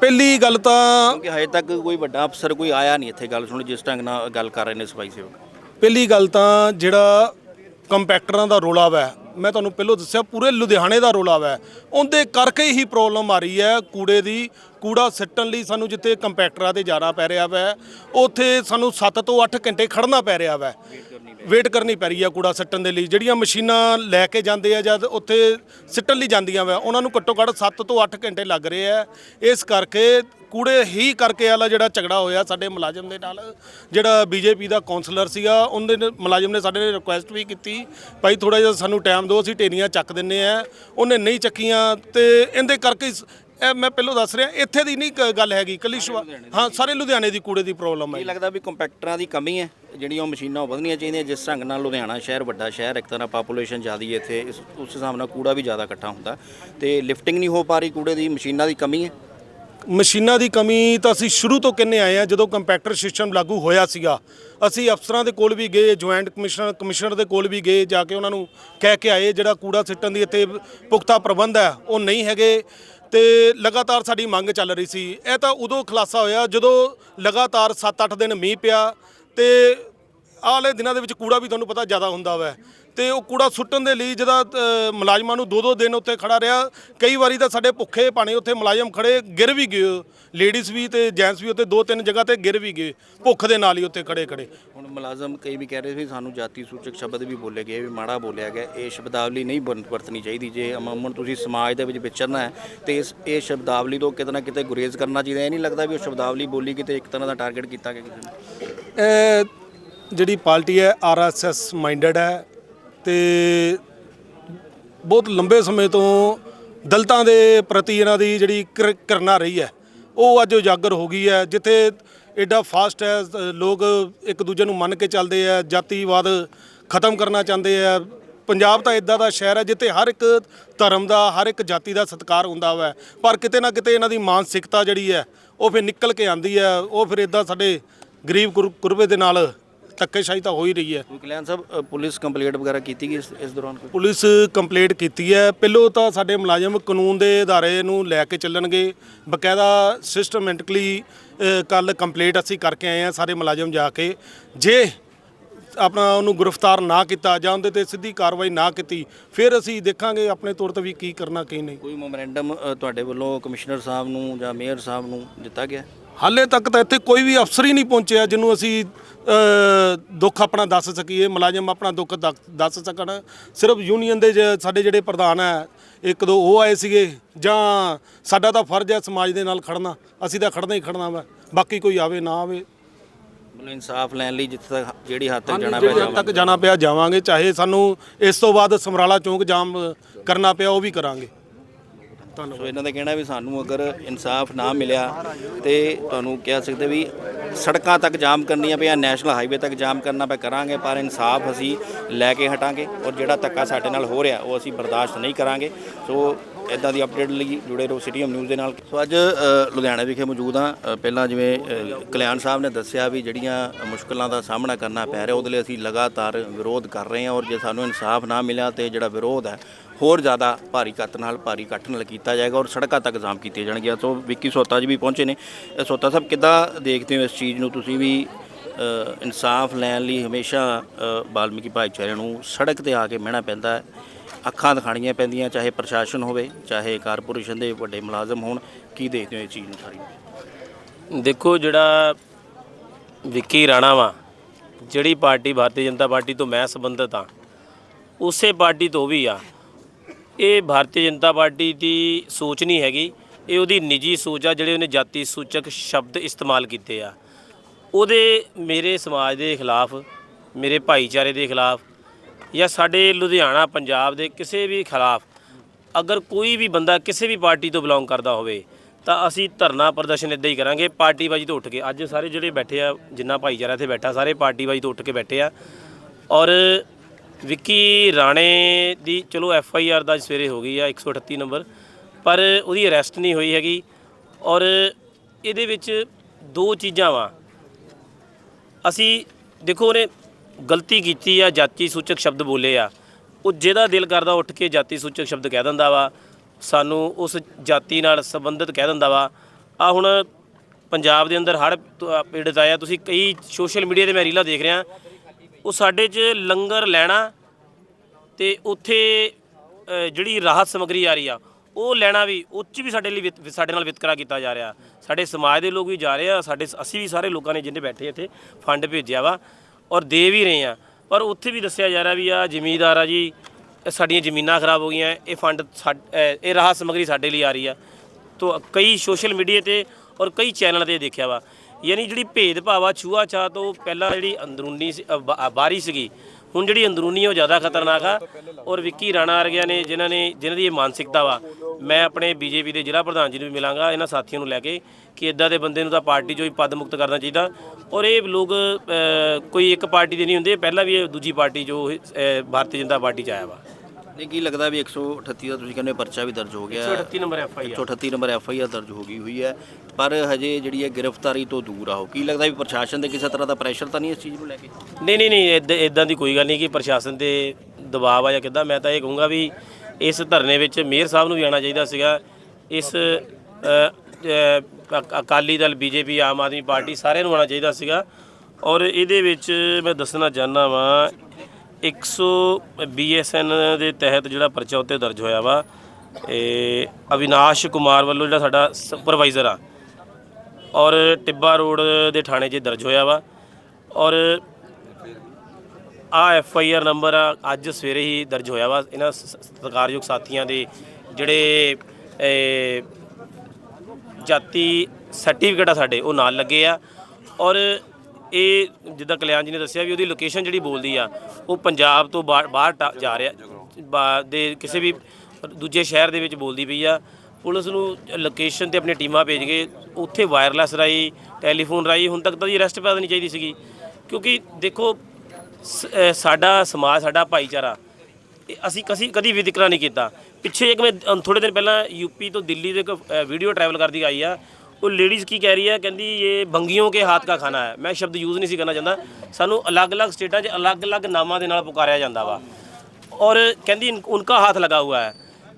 ਪਹਿਲੀ ਗੱਲ ਤਾਂ ਕਿਉਂਕਿ ਹਜੇ ਤੱਕ ਕੋਈ ਵੱਡਾ ਅਫਸਰ ਕੋਈ ਆਇਆ ਨਹੀਂ ਇੱਥੇ ਗੱਲ ਸੁਣ ਜਿਸ ਢੰਗ ਨਾਲ ਗੱਲ ਕਰ ਰਹੇ ਨੇ ਸਫ਼ਾਈ ਸੇਵਕ। ਪਹਿਲੀ ਗੱਲ ਤਾਂ ਜਿਹੜਾ ਕੰਪੈਕਟਰਾਂ ਦਾ ਰੋਲਾ ਵੈ ਮੈਂ ਤੁਹਾਨੂੰ ਪਹਿਲਾਂ ਦੱਸਿਆ ਪੂਰੇ ਲੁਧਿਆਣੇ ਦਾ ਰੋਲਾ ਵੈ ਉਹਦੇ ਕਰਕੇ ਹੀ ਪ੍ਰੋਬਲਮ ਆ ਰਹੀ ਹੈ ਕੂੜੇ ਦੀ। ਕੂੜਾ ਸਿੱਟਣ ਲਈ ਸਾਨੂੰ ਜਿੱਥੇ ਕੰਪੈਕਟਰਾਂ ਤੇ ਜਾਣਾ ਪੈ ਰਿਹਾ ਵੈ ਉੱਥੇ ਸਾਨੂੰ 7 ਤੋਂ 8 ਘੰਟੇ ਖੜਨਾ ਪੈ ਰਿਹਾ ਵੈ। ਵੇਟ ਕਰਨੀ ਪੈ ਰਹੀ ਆ ਕੂੜਾ ਸਿੱਟਣ ਦੇ ਲਈ। ਜਿਹੜੀਆਂ ਮਸ਼ੀਨਾਂ ਲੈ ਕੇ ਜਾਂਦੇ ਆ ਜਦ ਉੱਥੇ ਸਿੱਟਣ ਲਈ ਜਾਂਦੀਆਂ ਵਾ, ਉਹਨਾਂ ਨੂੰ ਘੱਟੋ ਘੱਟ 7 ਤੋਂ 8 ਘੰਟੇ ਲੱਗ ਰਹੇ ਆ। ਇਸ ਕਰਕੇ ਕੂੜੇ ਹੀ ਕਰਕੇ ਵਾਲਾ ਜਿਹੜਾ ਝਗੜਾ ਹੋਇਆ ਸਾਡੇ ਮੁਲਾਜ਼ਮ ਦੇ ਨਾਲ, ਜਿਹੜਾ ਬੀਜੇਪੀ ਦਾ ਕਾਉਂਸਲਰ ਸੀਗਾ, ਉਹਦੇ ਨੇ- ਮੁਲਾਜ਼ਮ ਨੇ ਸਾਡੇ ਨੇ ਰਿਕੁਐਸਟ ਵੀ ਕੀਤੀ, ਭਾਈ ਥੋੜਾ ਜਿਹਾ ਸਾਨੂੰ ਟਾਈਮ ਦਿਓ, ਅਸੀਂ ਢੇਰੀਆਂ ਚੱਕ ਦਿੰਨੇ ਆ। ਉਹਨੇ ਨਹੀਂ ਚੱਕੀਆਂ ਤੇ ਇਹਦੇ ਕਰਕੇ ਸ- ਇਹ ਮੈਂ ਪਹਿਲਾਂ ਦੱਸ ਰਿਹਾ ਇੱਥੇ ਦੀ ਨਹੀਂ ਕ- ਗੱਲ ਹੈਗੀ ਕੱਲੀ ਸ਼ਿਵਾ- ਹਾਂ ਸਾਰੇ ਲੁਧਿਆਣੇ ਦੀ ਕੂੜੇ ਦੀ ਪ੍ਰੋਬਲਮ ਹੈ ਕੀ ਲੱਗਦਾ ਵੀ ਕੰਪੈਕਟਰਾਂ ਦੀ ਕਮੀ ਹੈ? ਜਿਹੜੀਆਂ ਉਹ ਮਸ਼ੀਨਾਂ ਉਹ ਵਧਣੀਆਂ ਚਾਹੀਦੀਆਂ ਜਿਸ ਢੰਗ ਨਾਲ ਲੁਧਿਆਣਾ ਸ਼ਹਿਰ ਵੱਡਾ ਸ਼ਹਿਰ ਇੱਕ ਤਰ੍ਹਾਂ ਪਾਪੂਲੇਸ਼ਨ ਜ਼ਿਆਦਾ ਹੈ ਇੱਥੇ ਇਸ- ਉਸ ਹਿਸਾਬ ਨਾਲ ਕੂੜਾ ਵੀ ਜ਼ਿਆਦਾ ਇਕੱਠਾ ਹੁੰਦਾ। ਤੇ ਲਿਫਟਿੰਗ ਨਹੀਂ ਹੋ ਪਾ ਰਹੀ ਕੂੜੇ ਦੀ ਮਸ਼ੀਨਾਂ ਦੀ ਕਮੀ ਹੈ? ਮਸ਼ੀਨਾਂ ਦੀ ਕਮੀ ਤਾਂ ਅਸੀਂ ਸ਼ੁਰੂ ਤੋਂ ਕਹਿੰਦੇ ਆਏ ਆ ਜਦੋਂ ਕੰਪੈਕਟਰ ਸਿਸਟਮ ਲਾਗੂ ਹੋਇਆ ਸੀਗਾ। ਅਸੀਂ ਅਫਸਰਾਂ ਦੇ ਕੋਲ ਵੀ ਗਏ ਜੁਆਇੰਟ ਕਮਿਸ਼ਨਰ ਕਮਿਸ਼ਨਰ ਦੇ ਕੋਲ ਵੀ ਗਏ ਜਾ ਕੇ ਉਹਨਾਂ ਨੂੰ ਕਹਿ ਕੇ ਆਏ ਜਿਹੜਾ ਕੂੜਾ ਸਿੱਟਣ ਦੀ ਇੱਥੇ ਪੁਖਤਾ ਪ੍ਰਬੰਧ ਹੈ ਉਹ ਨਹੀਂ ਹੈਗੇ। ਤੇ ਲਗਾਤਾਰ ਸਾਡੀ ਮੰਗ ਚੱਲ ਰਹੀ ਸੀ। ਇਹ ਤਾਂ ਉਦੋਂ ਖੁਲਾਸਾ ਹੋਇਆ ਜਦੋਂ ਲਗਾਤਾਰ 7-8 ਦਿਨ ਮੀਂਹ ਪਿਆ ਤੇ ਆਲੇ ਦਿਨਾਂ ਦੇ ਵਿੱਚ ਕੂੜਾ ਵੀ ਤੁਹਾਨੂੰ ਪਤਾ ਜ਼ਿਆਦਾ ਹੁੰਦਾ ਵੈ। ਤੇ ਉਹ ਕੂੜਾ ਸੁੱਟਣ ਦੇ ਲਈ ਜਿਹਦਾ ਅ, ਮੁਲਾਜ਼ਮਾਂ ਨੂੰ ਦੋ ਦੋ ਦਿਨ ਉੱਤੇ ਖੜਾ ਰਿਹਾ। ਕਈ ਵਾਰੀ ਤਾਂ ਸਾਡੇ ਭੁੱਖੇ ਪਾਣੀ ਉੱਥੇ ਮੁਲਾਜ਼ਮ ਖੜੇ ਗਿਰ ਵੀ ਗਏ। ਲੇਡੀਜ਼ ਵੀ ਤੇ ਜੈਂਟਸ ਵੀ ਉੱਤੇ ਦੋ ਤਿੰਨ ਜਗ੍ਹਾ ਤੇ ਗਿਰ ਵੀ ਗਏ। ਭੁੱਖ ਦੇ ਨਾਲ ਹੀ ਉੱਤੇ ਖੜੇ ਖੜੇ। ਹੁਣ ਮੁਲਾਜ਼ਮ ਕਈ ਵੀ ਕਹਿ ਰਹੇ ਸੀ ਸਾਨੂੰ ਜਾਤੀ ਸੂਚਕ ਸ਼ਬਦ ਵੀ ਬੋਲੇ ਗਏ ਵੀ ਮਾੜਾ ਬੋਲਿਆ ਗਿਆ। ਇਹ ਸ਼ਬਦਾਵਲੀ ਨਹੀਂ ਵਰ- ਵਰਤਣੀ ਚਾਹੀਦੀ। ਜੇ ਅਮੂਮਨ ਤੁਸੀਂ ਸਮਾਜ ਦੇ ਵਿੱਚ ਵਿਚਰਨਾ ਹੈ ਤੇ ਇਸ ਇਹ ਸ਼ਬਦਾਵਲੀ ਤੋਂ ਕਿਤੇ ਨਾ ਕਿਤੇ ਗੁਰੇਜ਼ ਕਰਨਾ ਚਾਹੀਦਾ। ਇਹ ਨਹੀਂ ਲੱਗਦਾ ਵੀ ਉਹ ਸ਼ਬਦਾਵਲੀ ਬੋਲੀ ਕਿਤੇ ਇੱਕ ਤਰ੍ਹਾਂ ਦਾ ਟਾਰਗੇਟ ਕੀਤਾ ਗਿਆ ਕਿਸੇ ਨੂੰ। ਇਹ ਜਿਹੜੀ ਪਾਰਟੀ ਹੈ ਆਰਐਸਐਸ ਮਾਈਂਡਡ ਹੈ। ਤੇ ਬਹੁਤ ਲੰਬੇ ਸਮੇਂ ਤੋਂ ਦਲਤਾਂ ਦੇ ਪ੍ਰਤੀ ਇਹਨਾਂ ਦੀ ਜਿਹੜੀ ਕਿਰ- ਕਿਰਨਾ ਰਹੀ ਹੈ, ਉਹ ਅੱਜ ਉਜਾਗਰ ਹੋ ਗਈ ਹੈ, ਜਿੱਥੇ ਐਡਾ ਫਾਸਟ ਹੈ ਲੋਕ ਇੱਕ ਦੂਜੇ ਨੂੰ ਮੰਨ ਕੇ ਚੱਲਦੇ ਆ ਜਾਤੀਵਾਦ ਖਤਮ ਕਰਨਾ ਚਾਹੁੰਦੇ ਆ ਪੰਜਾਬ ਤਾਂ ਇਦਾਂ ਦਾ ਸ਼ਹਿਰ ਹੈ, ਜਿੱਥੇ ਹਰ ਇੱਕ ਧਰਮ ਦਾ, ਹਰ ਇੱਕ ਜਾਤੀ ਦਾ ਸਤਿਕਾਰ ਹੁੰਦਾ ਵਾ। ਪਰ ਕਿਤੇ ਨਾ ਕਿਤੇ ਇਹਨਾਂ ਦੀ ਮਾਨਸਿਕਤਾ ਜਿਹੜੀ ਹੈ, ਉਹ ਫਿਰ ਨਿਕਲ ਕੇ ਆਂਦੀ ਹੈ, ਉਹ ਫਿਰ ਇਦਾਂ ਸਾਡੇ ਗਰੀਬ ਗੁਰ- ਗੁਰਬੇ ਦੇ ਨਾਲ ਧੱਕੇਸ਼ਾਹੀ ਤਾਂ ਹੋ ਹੀ ਰਹੀ ਹੈ। ਕੋਈ ਕਲਿਆਣ ਸਾਹਿਬ ਅ, ਪੁਲਿਸ ਕੰਪਲੀਟ ਵਗੈਰਾ ਕੀਤੀ ਗਈ ਇਸ ਇਸ ਦੌਰਾਨ ਕੋਈ? ਪੁਲਿਸ ਕੰਪਲੇਂਟ ਕੀਤੀ ਹੈ। ਪਹਿਲੋਂ ਤਾਂ ਸਾਡੇ ਮੁਲਾਜ਼ਮ ਕਾਨੂੰਨ ਦੇ ਅਦਾਰੇ ਨੂੰ ਲੈ ਕੇ ਚੱਲਣਗੇ। ਬਕਾਇਦਾ ਸਿਸਟਮੈਟਿਕਲੀ ਕੱਲ ਕੰਪਲੇਂਟ ਅਸੀਂ ਕਰਕੇ ਆਏ ਆ ਸਾਰੇ ਮੁਲਾਜ਼ਮ ਜਾ ਕੇ। ਜੇ ਆਪਣਾ ਉਹਨੂੰ ਗ੍ਰਿਫਤਾਰ ਨਾ ਕੀਤਾ ਜਾਂ ਉਹਦੇ ਤੇ ਸਿੱਧੀ ਕਾਰਵਾਈ ਨਾ ਕੀਤੀ ਫਿਰ ਅਸੀਂ ਦੇਖਾਂਗੇ ਆਪਣੇ ਤੌਰ ਤੇ ਵੀ ਕੀ ਕਰਨਾ ਕੀ ਨਹੀਂ। ਕੋਈ ਮੈਮੋਰੈਂਡਮ ਤੁਹਾਡੇ ਵੱਲੋਂ ਕਮਿਸ਼ਨਰ ਸਾਹਿਬ ਨੂੰ ਜਾਂ ਮੇਅਰ ਸਾਹਿਬ ਨੂੰ ਦਿੱਤਾ ਗਿਆ? ਹਾਲੇ ਤੱਕ ਤਾਂ ਇੱਥੇ ਕੋਈ ਵੀ ਅਫਸਰ ਹੀ ਨਹੀਂ ਪਹੁੰਚਿਆ ਜਿਹਨੂੰ ਅਸੀਂ ਦੁੱਖ ਆਪਣਾ ਦੱਸ ਸਕੀਏ ਮੁਲਾਜ਼ਮ ਆਪਣਾ ਦੁੱਖ ਦੱਸ- ਸਕਣ। ਸਿਰਫ ਯੂਨੀਅਨ ਦੇ ਸਾਡੇ ਜਿਹੜੇ ਪ੍ਰਧਾਨ ਹੈ ਇੱਕ ਦੋ ਉਹ ਆਏ ਸੀਗੇ ਜਾਂ ਸਾਡਾ ਤਾਂ ਫਰਜ਼ ਹੈ ਸਮਾਜ ਦੇ ਨਾਲ ਖੜਨਾ ਅਸੀਂ ਤਾਂ ਖੜਨਾ ਹੀ ਖੜਨਾ ਵਾ ਬਾਕੀ ਕੋਈ ਆਵੇ ਨਾ ਆਵੇ। ਮਤਲਬ ਇਨਸਾਫ ਲੈਣ ਲਈ ਜਿੱਥੇ ਤੱਕ ਜਿਹੜੀ ਹੱਦ ਤੱਕ ਜਾਣਾ ਪਿਆ ਹੱਦ ਤੱਕ ਜਾਣਾ ਪਿਆ ਜਾਵਾਂਗੇ ਚਾਹੇ ਸਾਨੂੰ ਇਸ ਤੋਂ ਬਾਅਦ ਸਮਰਾਲਾ ਚੌਂਕ ਜਾਮ ਕਰਨਾ ਪਿਆ ਉਹ ਵੀ ਕਰਾਂਗੇ। ਸੋ ਇਹਨਾਂ ਦਾ ਕਹਿਣਾ ਵੀ ਸਾਨੂੰ ਅਗਰ ਇਨਸਾਫ ਨਾ ਮਿਲਿਆ ਤੇ ਤੁਹਾਨੂੰ ਕਹਿ ਸਕਦੇ ਵੀ ਸੜਕਾਂ ਤੱਕ ਜਾਮ ਕਰਨੀਆਂ ਪਿਆ ਨੈਸ਼ਨਲ ਹਾਈਵੇ ਤੱਕ ਜਾਮ ਕਰਨਾ ਪਿਆ ਕਰਾਂਗੇ ਪਰ ਇਨਸਾਫ ਅਸੀਂ ਲੈ ਕੇ ਹਟਾਂਗੇ ਔਰ ਜਿਹੜਾ ਧੱਕਾ ਸਾਡੇ ਨਾਲ ਹੋ ਰਿਹਾ ਉਹ ਅਸੀਂ ਬਰਦਾਸ਼ਤ ਨਹੀਂ ਕਰਾਂਗੇ। ਸੋ ਇਦਾਂ ਦੀ ਅਪਡੇਟ ਲਈ ਜੁੜੇ ਰਹੋ ਸਿਟੀਐਮ ਨਿਊਜ਼ ਦੇ ਨਾਲ। ਸੋ ਅੱਜ ਅ, ਲੁਧਿਆਣਾ ਵਿਖੇ ਮੌਜੂਦ ਹਾਂ। ਪਹਿਲਾਂ ਜਿਵੇਂ ਕਲਿਆਣ ਸਾਹਿਬ ਨੇ ਦੱਸਿਆ ਵੀ ਜਿਹੜੀਆਂ ਮੁਸ਼ਕਲਾਂ ਦਾ ਸਾਹਮਣਾ ਕਰਨਾ ਪੈ ਰਿਹਾ ਉਹਦੇ ਲਈ ਅਸੀਂ ਲਗਾਤਾਰ ਵਿਰੋਧ ਕਰ ਰਹੇ ਹਾਂ ਔਰ ਜੇ ਸਾਨੂੰ ਇਨਸਾਫ ਨਾ ਮਿਲਿਆ ਤੇ ਜਿਹੜਾ ਵਿਰੋਧ ਹੈ ਹੋਰ ਜ਼ਿਆਦਾ ਭਾਰੀ ਕੱਤ ਨਾਲ ਭਾਰੀ ਇਕੱਠ ਨਾਲ ਕੀਤਾ ਜਾਏਗਾ ਔਰ ਸੜਕਾਂ ਤੱਕ ਜਾਮ ਕੀਤੇ ਜਾਣਗੇ ਸੋ ਵਿੱਕੀ ਸੋਤਾ ਜੀ ਵੀ ਪਹੁੰਚੇ ਨੇ। ਸੋਤਾ ਸਾਹਿਬ ਕਿੱਦਾਂ ਦੇਖਦੇ ਹੋ ਇਸ ਚੀਜ਼ ਨੂੰ ਤੁਸੀਂ ਵੀ ਇਨਸਾਫ ਲੈਣ ਲਈ ਹਮੇਸ਼ਾ ਅ, ਵਾਲਮੀਕੀ ਭਾਈਚਾਰੇ ਨੂੰ ਸੜਕ ਤੇ ਆ ਕੇ ਮਹਿਣਾ ਪੈਂਦਾ ਹੈ। ਅੱਖਾਂ ਦਿਖਾਣੀਆਂ ਪੈਂਦੀਆਂ ਚਾਹੇ ਪ੍ਰਸ਼ਾਸਨ ਹੋਵੇ ਚਾਹੇ ਕਾਰਪੋਰੇਸ਼ਨ ਦੇ ਵੱਡੇ ਮੁਲਾਜ਼ਮ ਹੋਣ। ਕੀ ਦੇਖਦੇ ਹੋ ਇਸ ਚੀਜ਼ ਨੂੰ ਸਾਰੀ? ਦੇਖੋ ਜਿਹੜਾ ਵਿੱਕੀ ਰਾਣਾ ਵਾ ਜਿਹੜੀ ਪਾਰਟੀ ਭਾਰਤੀ ਜਨਤਾ ਪਾਰਟੀ ਤੋਂ ਮੈਂ ਸੰਬੰਧਿਤ ਆ ਉਸੇ ਪਾਰਟੀ ਤੋਂ ਵੀ ਆ। ਇਹ ਭਾਰਤੀ ਜਨਤਾ ਪਾਰਟੀ ਦੀ ਸੋਚ ਨਹੀਂ ਹੈਗੀ। ਇਹ ਉਹਦੀ ਨਿੱਜੀ ਸੋਚ ਆ, ਜਿਹੜੇ ਉਹਨੇ ਜਾਤੀ ਸੂਚਕ ਸ਼ਬਦ ਇਸਤੇਮਾਲ ਕੀਤੇ ਆ। ਉਹਦੇ ਮੇਰੇ ਸਮਾਜ ਦੇ ਖਿਲਾਫ, ਮੇਰੇ ਭਾਈਚਾਰੇ ਦੇ ਖਿਲਾਫ ਜਾਂ ਸਾਡੇ ਲੁਧਿਆਣਾ, ਪੰਜਾਬ ਦੇ ਕਿਸੇ ਵੀ ਖਿਲਾਫ ਅਗਰ ਕੋਈ ਵੀ ਬੰਦਾ ਕਿਸੇ ਵੀ ਪਾਰਟੀ ਤੋਂ ਬਿਲੋਂਗ ਕਰਦਾ ਹੋਵੇ, ਤਾਂ ਅਸੀਂ ਧਰਨਾ ਪ੍ਰਦਰਸ਼ਨ ਇਦਾਂ ਹੀ ਕਰਾਂਗੇ, ਪਾਰਟੀਬਾਜੀ ਤੋਂ ਉੱਠ ਕੇ। ਅੱਜ ਸਾਰੇ ਜਿਹੜੇ ਬੈਠੇ ਆ, ਜਿੰਨਾ ਭਾਈਚਾਰਾ ਇੱਥੇ ਬੈਠਾ, ਸਾਰੇ ਪਾਰਟੀਬਾਜੀ ਤੋਂ ਉੱਠ ਕੇ ਬੈਠੇ ਆ। ਔਰ ਵਿੱਕੀ ਰਾਣੇ ਦੀ ਚਲੋ ਐਫ ਆਈ ਆਰ ਦਾ ਅੱਜ ਸਵੇਰੇ ਹੋ ਗਈ ਆ 138 ਨੰਬਰ, ਪਰ ਉਹਦੀ ਅਰੈਸਟ ਨਹੀਂ ਹੋਈ ਹੈਗੀ ਔਰ ਇਹਦੇ ਵਿੱਚ ਦੋ ਚੀਜ਼ਾਂ ਵਾ। ਅਸੀਂ ਦੇਖੋ ਉਹਨੇ ਗਲਤੀ ਕੀਤੀ ਆ, ਜਾਤੀ ਸੂਚਕ ਸ਼ਬਦ ਬੋਲੇ ਆ। ਉਹ ਜਿਹਦਾ ਦਿਲ ਕਰਦਾ ਉੱਠ ਕੇ ਜਾਤੀ ਸੂਚਕ ਸ਼ਬਦ ਕਹਿ ਦਿੰਦਾ ਵਾ, ਸਾਨੂੰ ਉਸ ਜਾਤੀ ਨਾਲ ਸੰਬੰਧਿਤ ਕਹਿ ਦਿੰਦਾ ਵਾ। ਆ ਹੁਣ ਪੰਜਾਬ ਦੇ ਅੰਦਰ ਹੜ ਪੀੜਤ ਆਇਆ ਤੁਸੀਂ ਕਈ ਸੋਸ਼ਲ ਮੀਡੀਆ ਤੇ ਮੈਂ ਰੀਲਾਂ ਦੇਖ ਰਿਹਾ ਉਹ ਸਾਡੇ 'ਚ ਲੰਗਰ ਲੈਣਾ ਤੇ ਉੱਥੇ ਜਿਹੜੀ ਰਾਹਤ ਸਮਗਰੀ ਆ ਰਹੀ ਆ, ਉਹ ਲੈਣਾ ਵੀ, ਉਹ 'ਚ ਵੀ ਸਾਡੇ ਲਈ ਵਿਤ- ਸਾਡੇ ਨਾਲ ਵਿਤਕਰਾ ਕੀਤਾ ਜਾ ਰਿਹਾ। ਸਾਡੇ ਸਮਾਜ ਦੇ ਲੋਕ ਵੀ ਜਾ ਰਹੇ ਆ, ਸਾਡੇ ਅਸੀਂ ਵੀ ਸਾਰੇ ਲੋਕਾਂ ਨੇ ਜਿੰਨੇ ਬੈਠੇ ਇੱਥੇ, ਫੰਡ ਭੇਜਿਆ ਵਾ ਔਰ ਦੇ ਵੀ ਰਹੇ ਆ। ਪਰ ਉੱਥੇ ਵੀ ਦੱਸਿਆ ਜਾ ਰਿਹਾ ਵੀ ਆ ਜ਼ਿਮੀਂਦਾਰ ਆ ਜੀ ਸਾਡੀਆਂ ਜ਼ਮੀਨਾਂ ਖਰਾਬ ਹੋ ਗਈਆਂ, ਇਹ ਫੰਡ ਸਾਡ- ਇਹ ਰਾਹਤ ਸਮਗਰੀ ਸਾਡੇ ਲਈ ਆ ਰਹੀ ਆ। ਤੋ, ਕਈ ਸੋਸ਼ਲ ਮੀਡੀਆ ਤੇ ਔਰ ਕਈ ਚੈਨਲ ਤੇ ਦੇਖਿਆ ਵਾ। ਯਾਨੀ ਜਿਹੜੀ ਭੇਦਭਾਵ ਆ ਛੂਆ ਛਾਤ ਤੋਂ ਪਹਿਲਾਂ ਜਿਹੜੀ ਅੰਦਰੂਨੀ ਸੀ- ਅ, ਬਾ- ਬਾਹਰੀ ਸੀਗੀ ਹੁਣ ਜਿਹੜੀ ਅੰਦਰੂਨੀ ਆ ਉਹ ਜ਼ਿਆਦਾ ਖਤਰਨਾਕ ਆ। ਔਰ ਵਿੱਕੀ ਰਾਣਾ ਵਰਗਿਆਂ ਨੇ ਜਿਨ੍ਹਾਂ ਨੇ ਜਿਨ੍ਹਾਂ ਦੀ ਇਹ ਮਾਨਸਿਕਤਾ ਵਾ ਮੈਂ ਆਪਣੇ ਬੀਜੇਪੀ ਦੇ ਜ਼ਿਲ੍ਹਾ ਪ੍ਰਧਾਨ ਜੀ ਨੂੰ ਵੀ ਮਿਲਾਂਗਾ ਇਹਨਾਂ ਸਾਥੀਆਂ ਨੂੰ ਲੈ ਕੇ ਕਿ ਇਦਾਂ ਦੇ ਬੰਦੇ ਨੂੰ ਤਾਂ ਪਾਰਟੀ ਚੋਂ ਹੀ ਪਦ ਮੁਕਤ ਕਰਨਾ ਚਾਹੀਦਾ। ਔਰ ਇਹ ਲੋਕ ਅ, ਕੋਈ ਇੱਕ ਪਾਰਟੀ ਦੇ ਨਹੀਂ ਹੁੰਦੇ ਪਹਿਲਾਂ ਵੀ ਇਹ ਦੂਜੀ ਪਾਰਟੀ ਜੋ ਅ, ਭਾਰਤੀ ਜਨਤਾ ਪਾਰਟੀ ਚ ਆਇਆ ਵਾ। ਨਹੀਂ ਕੀ ਲੱਗਦਾ ਵੀ 138 ਦਾ ਤੁਸੀਂ ਕਹਿੰਦੇ ਹੋ ਪਰਚਾ ਵੀ ਦਰਜ ਹੋ ਗਿਆ? 138 number F I 138 number F I R ਦਰਜ ਹੋ ਗਈ ਹੋਈ ਹੈ ਪਰ ਹਜੇ ਜਿਹੜੀ ਹੈ ਗ੍ਰਿਫਤਾਰੀ ਤੋਂ ਦੂਰ ਆ ਉਹ। ਕੀ ਲੱਗਦਾ ਵੀ ਪ੍ਰਸ਼ਾਸਨ ਦੇ ਕਿਸੇ ਤਰ੍ਹਾਂ ਦਾ ਪ੍ਰੈਸ਼ਰ ਤਾਂ ਨਹੀਂ ਇਸ ਚੀਜ਼ ਨੂੰ ਲੈ ਕੇ? ਨਹੀਂ ਨਹੀਂ ਨਹੀਂ ਇਦਾਂ ਦੀ ਕੋਈ ਗੱਲ ਨਹੀਂ ਕਿ ਪ੍ਰਸ਼ਾਸਨ ਤੇ ਦਬਾਅ ਆ ਜਾਂ ਕਿੱਦਾਂ ਮੈਂ ਤਾਂ ਇਹ ਕਹੂੰਗਾ ਵੀ ਇਸ ਧਰਨੇ ਵਿੱਚ ਮੇਅਰ ਸਾਹਿਬ ਨੂੰ ਵੀ ਆਉਣਾ ਚਾਹੀਦਾ ਸੀਗਾ। ਇਸ ਅਕਾਲੀ ਦਲ ਬੀਜੇਪੀ ਆਮ ਆਦਮੀ ਪਾਰਟੀ ਸਾਰਿਆਂ ਨੂੰ ਆਉਣਾ ਚਾਹੀਦਾ ਸੀਗਾ। ਔਰ ਇਹਦੇ ਵਿੱਚ ਮੈਂ ਦੱਸਣਾ ਚਾਹੁੰਦਾ ਵਾਂ 100 ਬੀਐਸਐਨ ਦੇ ਤਹਿਤ ਜਿਹੜਾ ਪਰਚਾ ਉੱਤੇ ਦਰਜ ਹੋਇਆ ਵਾ ਇਹ ਅਵਿਨਾਸ਼ ਕੁਮਾਰ ਵੱਲੋਂ ਜਿਹੜਾ ਸਾਡਾ ਸੁਪਰਵਾਈਜ਼ਰ ਆ, ਔਰ ਟਿੱਬਾ ਰੋਡ ਦੇ ਥਾਣੇ 'ਚ ਦਰਜ ਹੋਇਆ ਵਾ, ਔਰ ਆ ਐਫ ਆਈ ਆਰ ਨੰਬਰ ਆ, ਅੱਜ ਸਵੇਰੇ ਹੀ ਦਰਜ ਹੋਇਆ ਵਾ, ਇਹਨਾਂ ਸ- ਸਤਿਕਾਰਯੋਗ ਸਾਥੀਆਂ ਦੇ ਜਿਹੜੇ ਜਾਤੀ ਸਰਟੀਫਿਕੇਟ ਆ ਸਾਡੇ, ਉਹ ਨਾਲ ਲੱਗੇ ਆ, ਔਰ ਇਹ ਜਿੱਦਾਂ ਕਲਿਆਣ ਜੀ ਨੇ ਦੱਸਿਆ ਵੀ ਉਹਦੀ ਲੋਕੇਸ਼ਨ ਜਿਹੜੀ ਬੋਲਦੀ ਆ, ਉਹ ਪੰਜਾਬ ਤੋਂ ਬਾਹਰ ਬਾਹਰ ਟਾ- ਜਾ ਰਿਹਾ, ਬਾ- ਦੇ ਕਿਸੇ ਵੀ ਦੂਜੇ ਸ਼ਹਿਰ ਦੇ ਵਿੱਚ ਬੋਲਦੀ ਪਈ ਆ। ਪੁਲਿਸ ਨੂੰ ਲੋਕੇਸ਼ਨ ਤੇ ਆਪਣੀਆਂ ਟੀਮਾਂ ਭੇਜ ਕੇ ਉੱਥੇ ਵਾਇਰਲੈਸ ਰਾਈ ਟੈਲੀਫੋਨ ਰਾਈ ਹੁਣ ਤੱਕ ਤਾਂ ਜੀ ਅਰੈਸਟ ਪਾ ਦੇਣੀ ਚਾਹੀਦੀ ਸੀਗੀ। ਕਿਉਂਕਿ ਦੇਖੋ, ਸ- ਅਹ, ਸਾਡਾ ਸਮਾਜ, ਸਾਡਾ ਭਾਈਚਾਰਾ, ਇਹ ਅਸੀਂ ਕਸੀ, ਕਦੀ ਵੀ ਜ਼ਿਕਰ ਨਹੀਂ ਕੀਤਾ। ਪਿੱਛੇ ਇੱਕ ਮੈਂ ਥੋੜੇ ਦਿਨ ਪਹਿਲਾਂ ਯੂਪੀ ਤੋਂ ਦਿੱਲੀ ਦੇ ਇੱਕ ਵੀਡੀਓ ਟਰੈਵਲ ਕਰਦੀ ਆਈ ਆ। ਉਹ ਲੇਡੀਜ਼ ਕੀ ਕਹਿ ਰਹੀ ਹੈ? ਕਹਿੰਦੀ ਇਹ ਬੰਗੀਆਂ ਕੇ ਹੱਥ ਦਾ ਖਾਣਾ ਹੈ। ਮੈਂ ਸ਼ਬਦ ਯੂਜ਼ ਨਹੀਂ ਸੀ ਕਰਨਾ ਚਾਹੁੰਦਾ। ਸਾਨੂੰ ਅਲੱਗ-ਅਲੱਗ ਸਟੇਟਾਂ 'ਚ ਅਲੱਗ-ਅਲੱਗ ਨਾਮਾਂ ਦੇ ਨਾਲ ਪੁਕਾਰਿਆ ਜਾਂਦਾ ਵਾ। ਔਰ ਕਹਿੰਦੀ ਇਨ- ਉਨਕਾ ਹੱਥ ਲਗਾ ਹੁਆ ਹੈ।